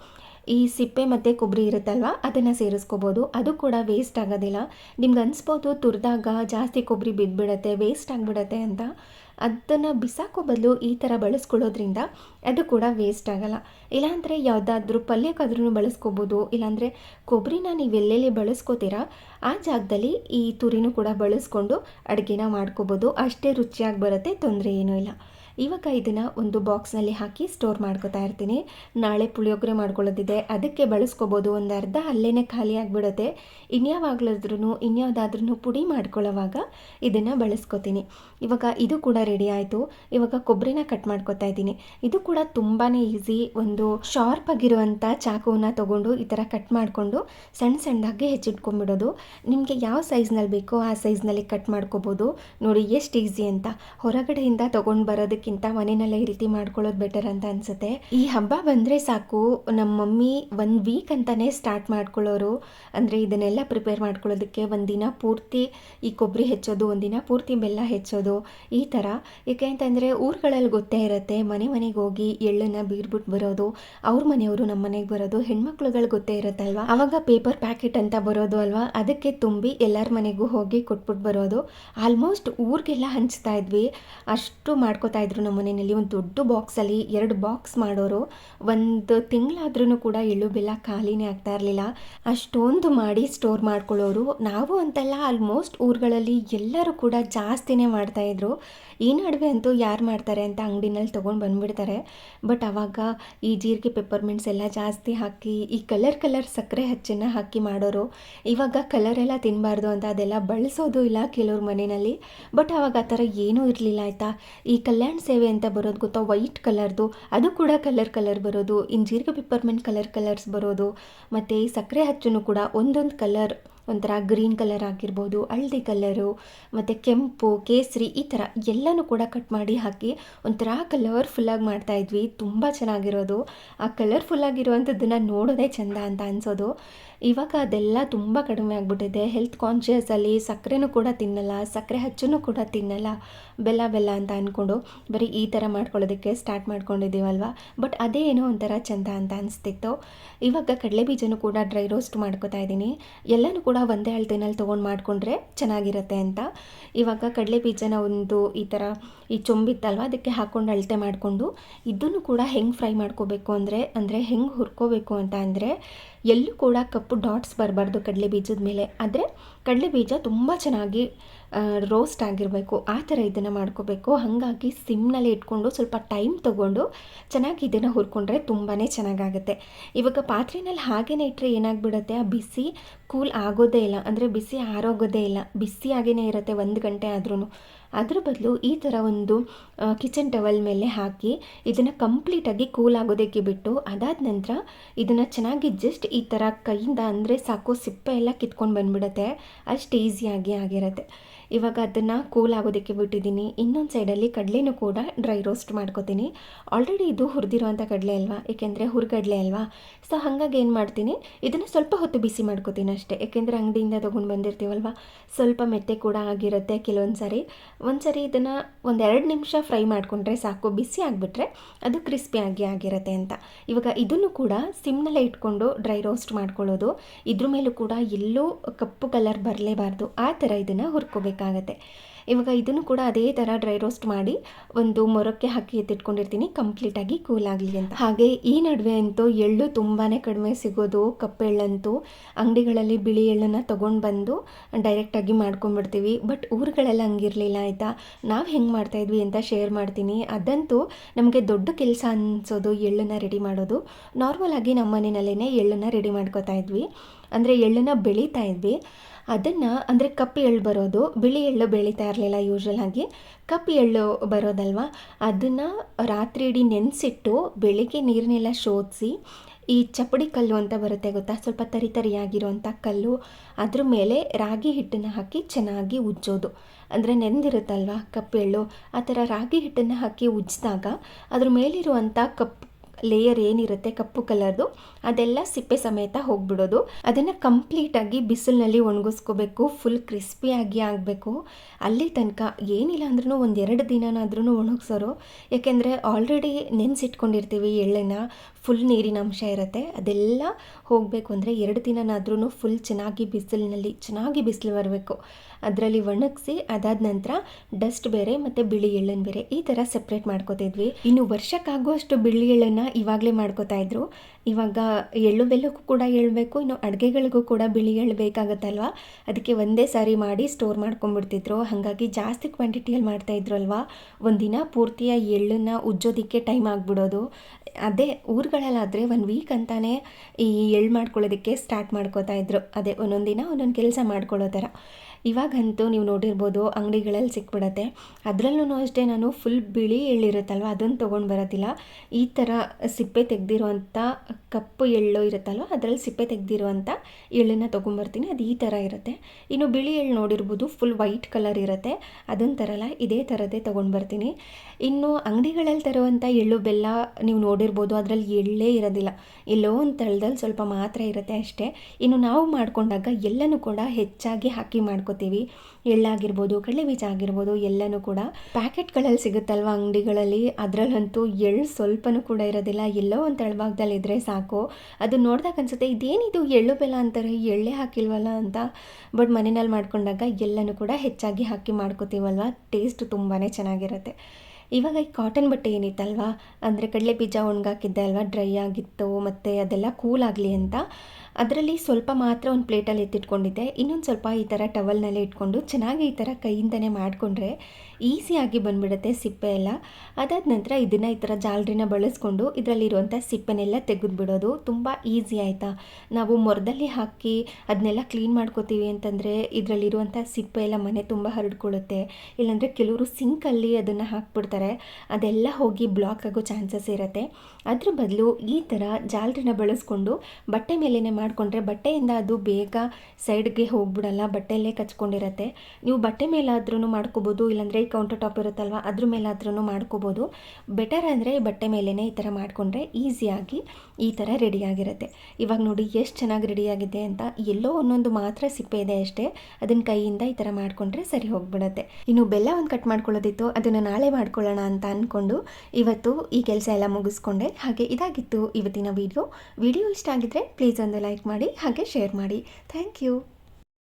ಈ ಸಿಪ್ಪೆ ಮತ್ತು ಕೊಬ್ಬರಿ ಇರುತ್ತಲ್ವ? ಅದನ್ನು ಸೇರಿಸ್ಕೋಬೋದು. ಅದು ಕೂಡ ವೇಸ್ಟ್ ಆಗೋದಿಲ್ಲ. ನಿಮ್ಗೆ ಅನಿಸ್ಬೋದು ತುರಿದಾಗ ಜಾಸ್ತಿ ಕೊಬ್ಬರಿ ಬಿದ್ದುಬಿಡತ್ತೆ ವೇಸ್ಟ್ ಆಗಿಬಿಡತ್ತೆ ಅಂತ. ಅದನ್ನು ಬಿಸಾಕೋ ಬದಲು ಈ ಥರ ಬಳಸ್ಕೊಳ್ಳೋದ್ರಿಂದ ಅದು ಕೂಡ ವೇಸ್ಟ್ ಆಗೋಲ್ಲ. ಇಲ್ಲಾಂದರೆ ಯಾವುದಾದ್ರೂ ಪಲ್ಯಕ್ಕಾದ್ರೂ ಬಳಸ್ಕೋಬೋದು. ಇಲ್ಲಾಂದರೆ ಕೊಬ್ಬರಿನ ನೀವು ಎಲ್ಲೆಲ್ಲಿ ಬಳಸ್ಕೋತೀರಾ, ಆ ಜಾಗದಲ್ಲಿ ಈ ತುರಿನೂ ಕೂಡ ಬಳಸ್ಕೊಂಡು ಅಡುಗೆನ ಮಾಡ್ಕೋಬೋದು. ಅಷ್ಟೇ ರುಚಿಯಾಗಿ ಬರುತ್ತೆ, ತೊಂದರೆ ಏನೂ ಇಲ್ಲ. ಇವಾಗ ಇದನ್ನು ಒಂದು ಬಾಕ್ಸ್ನಲ್ಲಿ ಹಾಕಿ ಸ್ಟೋರ್ ಮಾಡ್ಕೋತಾ ಇರ್ತೀನಿ. ನಾಳೆ ಪುಳಿಯೋಗರೆ ಮಾಡ್ಕೊಳ್ಳೋದಿದೆ. ಅದಕ್ಕೆ ಬಳಸ್ಕೋಬೋದು. ಒಂದು ಅರ್ಧ ಅಲ್ಲೇ ಖಾಲಿ ಆಗಿಬಿಡುತ್ತೆ. ಇನ್ಯಾವಾಗ್ಲಾದ್ರೂ ಇನ್ಯಾವುದಾದ್ರೂ ಪುಡಿ ಮಾಡ್ಕೊಳ್ಳೋವಾಗ ಇದನ್ನು ಬಳಸ್ಕೋತೀನಿ. ಇವಾಗ ಇದು ಕೂಡ ರೆಡಿ ಆಯಿತು. ಇವಾಗ ಕೊಬ್ಬರಿನ ಕಟ್ ಮಾಡ್ಕೊತಾ ಇದ್ದೀನಿ. ಇದು ಕೂಡ ತುಂಬಾ ಈಸಿ ಒಂದು ಶಾರ್ಪ್ ಆಗಿರುವಂಥ ಚಾಕುವನ್ನ ತೊಗೊಂಡು ಈ ಥರ ಕಟ್ ಮಾಡಿಕೊಂಡು ಸಣ್ಣ ಸಣ್ಣದಾಗಿ ಹೆಚ್ಚಿಟ್ಕೊಂಡ್ಬಿಡೋದು. ನಿಮಗೆ ಯಾವ ಸೈಜ್ನಲ್ಲಿ ಬೇಕೋ ಆ ಸೈಜ್ನಲ್ಲಿ ಕಟ್ ಮಾಡ್ಕೋಬೋದು. ನೋಡಿ, ಎಷ್ಟು ಈಸಿ ಅಂತ. ಹೊರಗಡೆಯಿಂದ ತೊಗೊಂಡು ಬರೋದಕ್ಕೆ ಮಾಡೋದಕ್ಕಿಂತ ಮನೆಯಲ್ಲೇ ಈ ರೀತಿ ಮಾಡ್ಕೊಳ್ಳೋದು ಬೆಟರ್ ಅಂತ ಅನ್ಸುತ್ತೆ. ಈ ಹಬ್ಬ ಬಂದರೆ ಸಾಕು, ನಮ್ಮ ಮಮ್ಮಿ ಒಂದು ವೀಕ್ ಅಂತಲೇ ಸ್ಟಾರ್ಟ್ ಮಾಡ್ಕೊಳ್ಳೋರು. ಅಂದರೆ ಇದನ್ನೆಲ್ಲ ಪ್ರಿಪೇರ್ ಮಾಡ್ಕೊಳ್ಳೋದಕ್ಕೆ ಒಂದಿನ ಪೂರ್ತಿ ಈ ಕೊಬ್ಬರಿ ಹೆಚ್ಚೋದು ಒಂದಿನ ಪೂರ್ತಿ ಬೆಲ್ಲ ಹೆಚ್ಚೋದು, ಈ ಥರ ಏಕೆ ಅಂತಂದರೆ ಊರುಗಳಲ್ಲಿ ಗೊತ್ತೇ ಇರುತ್ತೆ, ಮನೆ ಮನೆಗೆ ಹೋಗಿ ಎಳ್ಳನ್ನು ಬೀರ್ಬಿಟ್ಟು ಬರೋದು, ಅವ್ರ ಮನೆಯವರು ನಮ್ಮ ಮನೆಗೆ ಬರೋದು, ಹೆಣ್ಮಕ್ಳುಗಳು ಗೊತ್ತೇ ಇರುತ್ತಲ್ವ? ಅವಾಗ ಪೇಪರ್ ಪ್ಯಾಕೆಟ್ ಅಂತ ಬರೋದು ಅಲ್ವಾ? ಅದಕ್ಕೆ ತುಂಬಿ ಎಲ್ಲರ ಮನೆಗೂ ಹೋಗಿ ಕೊಟ್ಬಿಟ್ಟು ಬರೋದು. ಆಲ್ಮೋಸ್ಟ್ ಊರಿಗೆಲ್ಲ ಹಂಚ್ತಾ ಇದ್ವಿ. ಅಷ್ಟು ಮಾಡ್ಕೋತಾ ಇದ್ರು ನಮ್ಮ ಮನೆಯಲ್ಲಿ ಒಂದು ದೊಡ್ಡ ಬಾಕ್ಸಲ್ಲಿ ಎರಡು ಬಾಕ್ಸ್ ಮಾಡೋರು, ಒಂದು ತಿಂಗಳಾದ್ರೂ ಕೂಡ ಎಳ್ಳು ಬೆಲ್ಲ ಖಾಲಿನೇ ಆಗ್ತಾ ಇರಲಿಲ್ಲ. ಅಷ್ಟೊಂದು ಮಾಡಿ ಸ್ಟೋರ್ ಮಾಡ್ಕೊಳ್ಳೋರು. ನಾವು ಅಂತೆಲ್ಲ ಆಲ್ಮೋಸ್ಟ್ ಊರುಗಳಲ್ಲಿ ಎಲ್ಲರೂ ಕೂಡ ಜಾಸ್ತಿನೇ ಮಾಡ್ತಾಯಿದ್ರು ಈ ನಡುವೆ ಅಂತೂ ಯಾರು ಮಾಡ್ತಾರೆ ಅಂತ ಅಂಗಡಿನಲ್ಲಿ ತೊಗೊಂಡು ಬಂದುಬಿಡ್ತಾರೆ. ಬಟ್ ಆವಾಗ ಈ ಜೀರಿಗೆ ಪೆಪ್ಪರ್ಮೆಂಟ್ಸ್ ಎಲ್ಲ ಜಾಸ್ತಿ ಹಾಕಿ, ಈ ಕಲರ್ ಕಲರ್ ಸಕ್ಕರೆ ಹಚ್ಚನ್ನು ಹಾಕಿ ಮಾಡೋರು. ಇವಾಗ ಕಲರ್ ಎಲ್ಲ ತಿನ್ನಬಾರ್ದು ಅಂತ ಅದೆಲ್ಲ ಬಳಸೋದು ಇಲ್ಲ ಕೆಲವ್ರ ಮನೆಯಲ್ಲಿ. ಬಟ್ ಆವಾಗ ಆ ಥರ ಏನೂ ಇರಲಿಲ್ಲ ಆಯಿತಾ? ಈ ಕಲ್ಯಾಣ ಸೇವೆ ಅಂತ ಬರೋದು ಗೊತ್ತಾ? ವೈಟ್ ಕಲರ್ದು ಅದು ಕೂಡ ಕಲರ್ ಕಲರ್ ಬರೋದು. ಇನ್ನು ಜೀರಿಗೆ ಪಿಪ್ಪರ್ಮೆಂಟ್ ಕಲರ್ ಕಲರ್ಸ್ ಬರೋದು. ಮತ್ತು ಈ ಸಕ್ಕರೆ ಹಚ್ಚನ್ನು ಕೂಡ ಒಂದೊಂದು ಕಲರ್ ಒಂಥರ ಗ್ರೀನ್ ಕಲರ್ ಆಗಿರ್ಬೋದು, ಹಳದಿ ಕಲರು ಮತ್ತು ಕೆಂಪು, ಕೇಸರಿ ಈ ಥರ ಎಲ್ಲನೂ ಕೂಡ ಕಟ್ ಮಾಡಿ ಹಾಕಿ ಒಂಥರ ಕಲರ್ಫುಲ್ಲಾಗಿ ಮಾಡ್ತಾಯಿದ್ವಿ ತುಂಬ ಚೆನ್ನಾಗಿರೋದು. ಆ ಕಲರ್ಫುಲ್ಲಾಗಿರುವಂಥದ್ದನ್ನು ನೋಡೋದೇ ಚೆಂದ ಅಂತ ಅನಿಸೋದು. ಇವಾಗ ಅದೆಲ್ಲ ತುಂಬ ಕಡಿಮೆ ಆಗಿಬಿಟ್ಟಿದೆ. ಹೆಲ್ತ್ ಕಾನ್ಷಿಯಸಲ್ಲಿ ಸಕ್ಕರೆನೂ ಕೂಡ ತಿನ್ನಲ್ಲ ಸಕ್ಕರೆ ಹಚ್ಚೂ ಕೂಡ ತಿನ್ನಲ್ಲ. ಬೆಲ್ಲ ಬೆಲ್ಲ ಅಂತ ಅಂದ್ಕೊಂಡು ಬರೀ ಈ ಥರ ಮಾಡ್ಕೊಳ್ಳೋದಕ್ಕೆ ಸ್ಟಾರ್ಟ್ ಮಾಡ್ಕೊಂಡಿದ್ದೀವಲ್ವ? ಬಟ್ ಅದೇ ಏನೋ ಒಂಥರ ಚಂದ ಅಂತ ಅನಿಸ್ತಿತ್ತು. ಇವಾಗ ಕಡಲೆ ಬೀಜನೂ ಕೂಡ ಡ್ರೈ ರೋಸ್ಟ್ ಮಾಡ್ಕೋತಾ ಇದ್ದೀನಿ. ಎಲ್ಲನೂ ಕೂಡ ಒಂದೇ ಅಳತೆನಲ್ಲಿ ತೊಗೊಂಡು ಮಾಡಿಕೊಂಡ್ರೆ ಚೆನ್ನಾಗಿರುತ್ತೆ ಅಂತ. ಇವಾಗ ಕಡಲೆ ಬೀಜನ ಒಂದು ಈ ಥರ ಈ ಚೊಂಬಿತ್ತಲ್ವ? ಅದಕ್ಕೆ ಹಾಕ್ಕೊಂಡು ಅಳತೆ ಮಾಡಿಕೊಂಡು ಇದನ್ನು ಕೂಡ ಹೆಂಗೆ ಫ್ರೈ ಮಾಡ್ಕೋಬೇಕು ಅಂದರೆ ಅಂದರೆ ಹೆಂಗೆ ಹುರ್ಕೋಬೇಕು ಅಂತ ಅಂದರೆ ಎಲ್ಲೂ ಕೂಡ ಕಪ್ಪು ಡಾಟ್ಸ್ ಬರಬಾರ್ದು ಕಡಲೆ ಬೀಜದ ಮೇಲೆ. ಆದರೆ ಕಡಲೆ ಬೀಜ ತುಂಬ ಚೆನ್ನಾಗಿ ರೋಸ್ಟ್ ಆಗಿರಬೇಕು. ಆ ಥರ ಇದನ್ನು ಮಾಡ್ಕೋಬೇಕು. ಹಾಗಾಗಿ ಸಿಮ್ನಲ್ಲಿ ಇಟ್ಕೊಂಡು ಸ್ವಲ್ಪ ಟೈಮ್ ತೊಗೊಂಡು ಚೆನ್ನಾಗಿ ಇದನ್ನು ಹುರ್ಕೊಂಡ್ರೆ ತುಂಬಾ ಚೆನ್ನಾಗಾಗುತ್ತೆ. ಇವಾಗ ಪಾತ್ರೆನಲ್ಲಿ ಹಾಗೇ ಇಟ್ಟರೆ ಏನಾಗ್ಬಿಡುತ್ತೆ? ಆ ಬಿಸಿ ಕೂಲ್ ಆಗೋದೇ ಇಲ್ಲ. ಅಂದರೆ ಬಿಸಿ ಆರೋಗೋದೇ ಇಲ್ಲ. ಬಿಸಿ ಇರುತ್ತೆ ಒಂದು ಗಂಟೆ ಆದ್ರೂ ಅದ್ರ ಬದಲು ಈ ಥರ ಒಂದು ಕಿಚನ್ ಟವಲ್ ಮೇಲೆ ಹಾಕಿ ಇದನ್ನು ಕಂಪ್ಲೀಟಾಗಿ ಕೂಲ್ ಆಗೋದಕ್ಕೆ ಬಿಟ್ಟು ಅದಾದ ನಂತರ ಇದನ್ನು ಚೆನ್ನಾಗಿ ಜಸ್ಟ್ ಈ ಥರ ಕೈಯಿಂದ ಅಂದರೆ ಸಾಕು, ಸಿಪ್ಪೆ ಎಲ್ಲ ಕಿತ್ಕೊಂಡು ಬಂದ್ಬಿಡುತ್ತೆ. ಅಷ್ಟು ಈಸಿಯಾಗಿ ಆಗಿರುತ್ತೆ. ಇವಾಗ ಅದನ್ನು ಕೂಲ್ ಆಗೋದಕ್ಕೆ ಬಿಟ್ಟಿದ್ದೀನಿ. ಇನ್ನೊಂದು ಸೈಡಲ್ಲಿ ಕಡಲೆನೂ ಕೂಡ ಡ್ರೈ ರೋಸ್ಟ್ ಮಾಡ್ಕೋತೀನಿ. ಆಲ್ರೆಡಿ ಇದು ಹುರಿದಿರುವಂಥ ಕಡಲೆ ಅಲ್ವಾ? ಏಕೆಂದರೆ ಹುರ್ಗಡಲೆ ಅಲ್ವಾ? ಸೊ ಹಾಗಾಗಿ ಏನು ಮಾಡ್ತೀನಿ? ಇದನ್ನು ಸ್ವಲ್ಪ ಹೊತ್ತು ಬಿಸಿ ಮಾಡ್ಕೋತೀನಿ ಅಷ್ಟೇ. ಏಕೆಂದರೆ ಅಂಗಡಿಯಿಂದ ತೊಗೊಂಡು ಬಂದಿರ್ತೀವಲ್ವಾ? ಸ್ವಲ್ಪ ಮೆತ್ತೆ ಕೂಡ ಆಗಿರುತ್ತೆ ಕೆಲವೊಂದು ಸಾರಿ ಒಂದು ಸಾರಿ ಇದನ್ನು ಒಂದೆರಡು ನಿಮಿಷ ಫ್ರೈ ಮಾಡಿಕೊಂಡ್ರೆ ಸಾಕು. ಬಿಸಿ ಆಗಿಬಿಟ್ರೆ ಅದು ಕ್ರಿಸ್ಪಿಯಾಗಿ ಆಗಿರುತ್ತೆ ಅಂತ. ಇವಾಗ ಇದನ್ನು ಕೂಡ ಸಿಮ್ನಲ್ಲೇ ಇಟ್ಕೊಂಡು ಡ್ರೈ ರೋಸ್ಟ್ ಮಾಡ್ಕೊಳ್ಳೋದು. ಇದ್ರ ಮೇಲೂ ಕೂಡ ಎಲ್ಲೂ ಕಪ್ಪು ಕಲರ್ ಬರಲೇಬಾರ್ದು. ಆ ಥರ ಇದನ್ನು ಹುರ್ಕೋಬೇಕಾಗತ್ತೆ ಇವಾಗ ಇದನ್ನು ಕೂಡ ಅದೇ ಥರ ಡ್ರೈ ರೋಸ್ಟ್ ಮಾಡಿ ಒಂದು ಮೊರಕ್ಕೆ ಹಾಕಿ ಎತ್ತಿಟ್ಕೊಂಡಿರ್ತೀನಿ. ಕಂಪ್ಲೀಟಾಗಿ ಕೂಲ್ ಆಗಲಿ ಅಂತ. ಹಾಗೆ ಈ ನಡುವೆ ಅಂತೂ ಎಳ್ಳು ತುಂಬಾ ಕಡಿಮೆ ಸಿಗೋದು. ಕಪ್ಪೆಳ್ಳಂತೂ ಅಂಗಡಿಗಳಲ್ಲಿ ಬಿಳಿ ಎಳ್ಳನ್ನು ತೊಗೊಂಡು ಬಂದು ಡೈರೆಕ್ಟಾಗಿ ಮಾಡ್ಕೊಂಡ್ಬಿಡ್ತೀವಿ. ಬಟ್ ಊರುಗಳೆಲ್ಲ ಹಂಗಿರಲಿಲ್ಲ ಆಯಿತಾ? ನಾವು ಹೆಂಗೆ ಮಾಡ್ತಾಯಿದ್ವಿ ಅಂತ ಶೇರ್ ಮಾಡ್ತೀನಿ. ಅದಂತೂ ನಮಗೆ ದೊಡ್ಡ ಕೆಲಸ ಅನ್ಸೋದು ಎಳ್ಳನ್ನು ರೆಡಿ ಮಾಡೋದು. ನಾರ್ಮಲ್ ಆಗಿ ನಮ್ಮ ಮನೆಯಲ್ಲೇ ಎಳ್ಳನ್ನು ರೆಡಿ ಮಾಡ್ಕೋತಾ ಇದ್ವಿ. ಅಂದರೆ ಎಳ್ಳನ್ನು ಬೆಳೀತಾ ಇದ್ವಿ. ಅದನ್ನು ಅಂದರೆ ಕಪ್ಪು ಎಳ್ಳು ಬರೋದು, ಬಿಳಿ ಎಳ್ಳು ಬೆಳೀತಾ ಇರಲಿಲ್ಲ ಯೂಶ್ವಲ್ ಆಗಿ. ಕಪ್ಪು ಎಳ್ಳು ಬರೋದಲ್ವ? ಅದನ್ನು ರಾತ್ರಿ ಇಡೀ ನೆನೆಸಿಟ್ಟು ಬೆಳಿಗ್ಗೆ ನೀರನ್ನೆಲ್ಲ ಶೋಧಿಸಿ ಈ ಚಪ್ಪಡಿ ಕಲ್ಲು ಅಂತ ಬರುತ್ತೆ ಗೊತ್ತಾ? ಸ್ವಲ್ಪ ತರಿ ತರಿಯಾಗಿರುವಂಥ ಕಲ್ಲು. ಅದ್ರ ಮೇಲೆ ರಾಗಿ ಹಿಟ್ಟನ್ನು ಹಾಕಿ ಚೆನ್ನಾಗಿ ಉಜ್ಜೋದು. ಅಂದರೆ ನೆಂದಿರುತ್ತಲ್ವ ಕಪ್ಪೆಳ್ಳು ಆ ಥರ ರಾಗಿ ಹಿಟ್ಟನ್ನು ಹಾಕಿ ಉಜ್ಜಿದಾಗ ಅದ್ರ ಮೇಲಿರುವಂಥ ಕಪ್ಪು ಲೇಯರ್ ಏನಿರುತ್ತೆ, ಕಪ್ಪು ಕಲರ್ದು ಅದೆಲ್ಲ ಸಿಪ್ಪೆ ಸಮೇತ ಹೋಗ್ಬಿಡೋದು. ಅದನ್ನು ಕಂಪ್ಲೀಟಾಗಿ ಬಿಸಿಲಿನಲ್ಲಿ ಒಣಗಿಸ್ಕೋಬೇಕು ಫುಲ್ ಕ್ರಿಸ್ಪಿಯಾಗಿ ಆಗಬೇಕು. ಅಲ್ಲಿ ತನಕ ಏನಿಲ್ಲ ಅಂದ್ರೂ ಒಂದು ಎರಡು ದಿನನಾದ್ರೂ ಒಣಗಿಸೋರು. ಯಾಕೆಂದರೆ ಆಲ್ರೆಡಿ ನೆನೆಸಿಟ್ಕೊಂಡಿರ್ತೀವಿ ಎಳ್ಳೆನ ಫುಲ್ ನೀರಿನ ಅಂಶ ಇರುತ್ತೆ. ಅದೆಲ್ಲ ಹೋಗಬೇಕು ಅಂದರೆ ಎರಡು ದಿನನಾದ್ರೂ ಫುಲ್ ಚೆನ್ನಾಗಿ ಬಿಸಿಲಿನಲ್ಲಿ, ಚೆನ್ನಾಗಿ ಬಿಸಿಲು ಬರಬೇಕು. ಅದರಲ್ಲಿ ಒಣಗಿಸಿ ಅದಾದ ನಂತರ ಡಸ್ಟ್ ಬೇರೆ ಮತ್ತು ಬಿಳಿ ಎಳ್ಳನ್ನು ಬೇರೆ ಈ ಥರ ಸಪ್ರೇಟ್ ಮಾಡ್ಕೋತಿದ್ವಿ ಇನ್ನು ವರ್ಷಕ್ಕಾಗುವಷ್ಟು ಬಿಳಿ ಎಳ್ಳನ್ನು ಇವಾಗಲೇ ಮಾಡ್ಕೋತಾ ಇದ್ರು. ಇವಾಗ ಎಳ್ಳು ಬೆಲ್ಲಕ್ಕೂ ಕೂಡ ಹೇಳ್ಬೇಕು ಇನ್ನು ಅಡುಗೆಗಳಿಗೂ ಕೂಡ ಬಿಳಿ ಎಳ್ಳು ಬೇಕಾಗುತ್ತಲ್ವ? ಅದಕ್ಕೆ ಒಂದೇ ಸಾರಿ ಮಾಡಿ ಸ್ಟೋರ್ ಮಾಡ್ಕೊಂಡ್ಬಿಡ್ತಿದ್ರು. ಹಾಗಾಗಿ ಜಾಸ್ತಿ ಕ್ವಾಂಟಿಟಿಯಲ್ಲಿ ಮಾಡ್ತಾಯಿದ್ರು ಅಲ್ವಾ? ಒಂದಿನ ಪೂರ್ತಿಯ ಎಳ್ಳನ್ನು ಉಜ್ಜೋದಕ್ಕೆ ಟೈಮ್ ಆಗಿಬಿಡೋದು. ಅದೇ ಊರುಗಳಲ್ಲಾದರೆ ಒಂದು ವೀಕ್ ಅಂತಾನೆ ಈ ಎಳ್ಳು ಮಾಡ್ಕೊಳ್ಳೋದಕ್ಕೆ ಸ್ಟಾರ್ಟ್ ಮಾಡ್ಕೋತಾ ಇದ್ರು. ಅದೇ ಒಂದೊಂದು ದಿನ ಒಂದೊಂದು ಕೆಲಸ ಮಾಡ್ಕೊಳ್ಳೋ ಥರ. ಇವಾಗಂತೂ ನೀವು ನೋಡಿರ್ಬೋದು ಅಂಗಡಿಗಳಲ್ಲಿ ಸಿಕ್ಬಿಡತ್ತೆ. ಅದರಲ್ಲೂ ಅಷ್ಟೇ ನಾನು ಫುಲ್ ಬಿಳಿ ಎಳ್ಳಿರುತ್ತಲ್ವ ಅದನ್ನು ತೊಗೊಂಡು ಬರೋದಿಲ್ಲ. ಈ ಥರ ಸಿಪ್ಪೆ ತೆಗೆದಿರುವಂಥ ಕಪ್ಪು ಎಳ್ಳು ಇರುತ್ತಲ್ವ, ಅದರಲ್ಲಿ ಸಿಪ್ಪೆ ತೆಗೆದಿರುವಂಥ ಎಳ್ಳನ್ನು ತೊಗೊಂಬರ್ತೀನಿ, ಅದು ಈ ಥರ ಇರುತ್ತೆ. ಇನ್ನು ಬಿಳಿ ಎಳ್ಳು ನೋಡಿರ್ಬೋದು ಫುಲ್ ವೈಟ್ ಕಲರ್ ಇರುತ್ತೆ. ಅದನ್ನು ತರಲ್ಲ, ಇದೇ ಥರದೇ ತೊಗೊಂಡು ಬರ್ತೀನಿ. ಇನ್ನು ಅಂಗಡಿಗಳಲ್ಲಿ ತರುವಂಥ ಎಳ್ಳು ಬೆಲ್ಲ ನೀವು ನೋಡಿರ್ಬೋದು, ಅದರಲ್ಲಿ ಎಳ್ಳೇ ಇರೋದಿಲ್ಲ. ಎಲ್ಲೋ ಒಂದು ತಳದಲ್ಲಿ ಸ್ವಲ್ಪ ಮಾತ್ರ ಇರುತ್ತೆ ಅಷ್ಟೇ. ಇನ್ನು ನಾವು ಮಾಡಿಕೊಂಡಾಗ ಎಲ್ಲನೂ ಕೂಡ ಹೆಚ್ಚಾಗಿ ಹಾಕಿ ಮಾಡ್ಕೋತೀವಿ ಎಳ್ಳಾಗಿರ್ಬೋದು ಕಡಲೆ ಬೀಜ ಆಗಿರ್ಬೋದು, ಎಲ್ಲನೂ ಕೂಡ ಪ್ಯಾಕೆಟ್ಗಳಲ್ಲಿ ಸಿಗುತ್ತಲ್ವ ಅಂಗಡಿಗಳಲ್ಲಿ? ಅದರಲ್ಲಂತೂ ಎಳ್ಳು ಸ್ವಲ್ಪನೂ ಕೂಡ ಇರೋದಿಲ್ಲ. ಎಲ್ಲೋ ಒಂದು ತಳಭಾಗದಲ್ಲಿ ಇದ್ದರೆ ಸಾಕು. ಅದು ನೋಡಿದಾಗ ಅನ್ಸುತ್ತೆ, ಇದೇನಿದು ಎಳ್ಳು ಬೆಲ್ಲ ಅಂತಾರೆ? ಎಳ್ಳೆ ಹಾಕಿಲ್ವಲ್ಲ ಅಂತ. ಬಟ್ ಮನೆಯಲ್ಲಿ ಮಾಡ್ಕೊಂಡಾಗ ಎಲ್ಲನೂ ಕೂಡ ಹೆಚ್ಚಾಗಿ ಹಾಕಿ ಮಾಡ್ಕೋತೀವಲ್ವ? ಟೇಸ್ಟ್ ತುಂಬಾ ಚೆನ್ನಾಗಿರುತ್ತೆ. ಇವಾಗ ಈ ಕಾಟನ್ ಬಟ್ಟೆ ಏನಿತ್ತಲ್ವಾ? ಅಂದರೆ ಕಡಲೆ ಬೀಜ ಒಣಗಾಕಿದ್ದೆ ಅಲ್ವಾ? ಡ್ರೈ ಆಗಿತ್ತು, ಮತ್ತು ಅದೆಲ್ಲ ಕೂಲ್ ಆಗಲಿ ಅಂತ. ಅದರಲ್ಲಿ ಸ್ವಲ್ಪ ಮಾತ್ರ ಒಂದು ಪ್ಲೇಟಲ್ಲಿ ಎತ್ತಿಟ್ಕೊಂಡಿದ್ದೆ. ಇನ್ನೊಂದು ಸ್ವಲ್ಪ ಈ ಥರ ಟವಲ್ನಲ್ಲಿ ಇಟ್ಕೊಂಡು ಚೆನ್ನಾಗಿ ಈ ಥರ ಕೈಯಿಂದನೇ ಮಾಡಿಕೊಂಡ್ರೆ ಈಸಿಯಾಗಿ ಬಂದುಬಿಡುತ್ತೆ ಸಿಪ್ಪೆ ಎಲ್ಲ. ಅದಾದ ನಂತರ ಇದನ್ನು ಈ ಥರ ಜಾಲರಿನ ಬಳಸ್ಕೊಂಡು ಇದರಲ್ಲಿರುವಂಥ ಸಿಪ್ಪೆನೆಲ್ಲ ತೆಗೆದುಬಿಡೋದು ತುಂಬ ಈಸಿ ಆಯಿತಾ. ನಾವು ಮೊರದಲ್ಲಿ ಹಾಕಿ ಅದನ್ನೆಲ್ಲ ಕ್ಲೀನ್ ಮಾಡ್ಕೋತೀವಿ ಅಂತಂದರೆ ಇದರಲ್ಲಿರುವಂಥ ಸಿಪ್ಪೆ ಎಲ್ಲ ಮನೆ ತುಂಬ ಹರಡ್ಕೊಳ್ಳುತ್ತೆ. ಇಲ್ಲಾಂದರೆ ಕೆಲವರು ಸಿಂಕಲ್ಲಿ ಅದನ್ನು ಹಾಕ್ಬಿಡ್ತಾರೆ. ಅದೆಲ್ಲ ಹೋಗಿ ಬ್ಲಾಕ್ ಆಗೋ ಚಾನ್ಸಸ್ ಇರುತ್ತೆ. ಅದ್ರ ಬದಲು ಈ ಥರ ಜಾಲರಿನ ಬಳಸ್ಕೊಂಡು ಬಟ್ಟೆ ಮೇಲೇ ಮಾಡಿಕೊಂಡ್ರೆ ಬಟ್ಟೆಯಿಂದ ಅದು ಬೇಗ ಸೈಡ್ಗೆ ಹೋಗ್ಬಿಡಲ್ಲ, ಬಟ್ಟೆಯಲ್ಲೇ ಕಚ್ಕೊಂಡಿರತ್ತೆ. ನೀವು ಬಟ್ಟೆ ಮೇಲಾದ್ರೂ ಮಾಡ್ಕೋಬೋದು, ಇಲ್ಲಾಂದರೆ ಕೌಂಟರ್ ಟಾಪ್ ಇರುತ್ತಲ್ವ, ಅದ್ರ ಮೇಲಾದ್ರೂ ಮಾಡ್ಕೋಬೋದು. ಬೆಟರ್ ಅಂದರೆ ಬಟ್ಟೆ ಮೇಲೇ ಈ ಥರ ಮಾಡಿಕೊಂಡ್ರೆ ಈಸಿಯಾಗಿ ಈ ಥರ ರೆಡಿಯಾಗಿರುತ್ತೆ ಇವಾಗ ನೋಡಿ ಎಷ್ಟು ಚೆನ್ನಾಗಿ ರೆಡಿಯಾಗಿದೆ ಅಂತ, ಎಲ್ಲೋ ಒಂದೊಂದು ಮಾತ್ರ ಸಿಪ್ಪೆ ಇದೆ ಅಷ್ಟೇ ಅದನ್ನು ಕೈಯಿಂದ ಈ ಥರ ಮಾಡಿಕೊಂಡ್ರೆ ಸರಿ ಹೋಗ್ಬಿಡುತ್ತೆ. ಇನ್ನು ಬೆಲ್ಲ ಒಂದು ಕಟ್ ಮಾಡ್ಕೊಳ್ಳೋದಿತ್ತು, ಅದನ್ನು ನಾಳೆ ಮಾಡ್ಕೊಳ್ಳೋಣ ಅಂತ ಅಂದ್ಕೊಂಡು ಇವತ್ತು ಈ ಕೆಲಸ ಎಲ್ಲ ಮುಗಿಸ್ಕೊಂಡೆ. ಹಾಗೆ ಇದಾಗಿತ್ತು ಇವತ್ತಿನ ವಿಡಿಯೋ ವಿಡಿಯೋ ಇಷ್ಟ ಆಗಿದ್ರೆ ಪ್ಲೀಸ್ ಒಂದು ಲೈಕ್ ಮಾಡಿ ಹಾಗೆ ಶೇರ್ ಮಾಡಿ. Thank you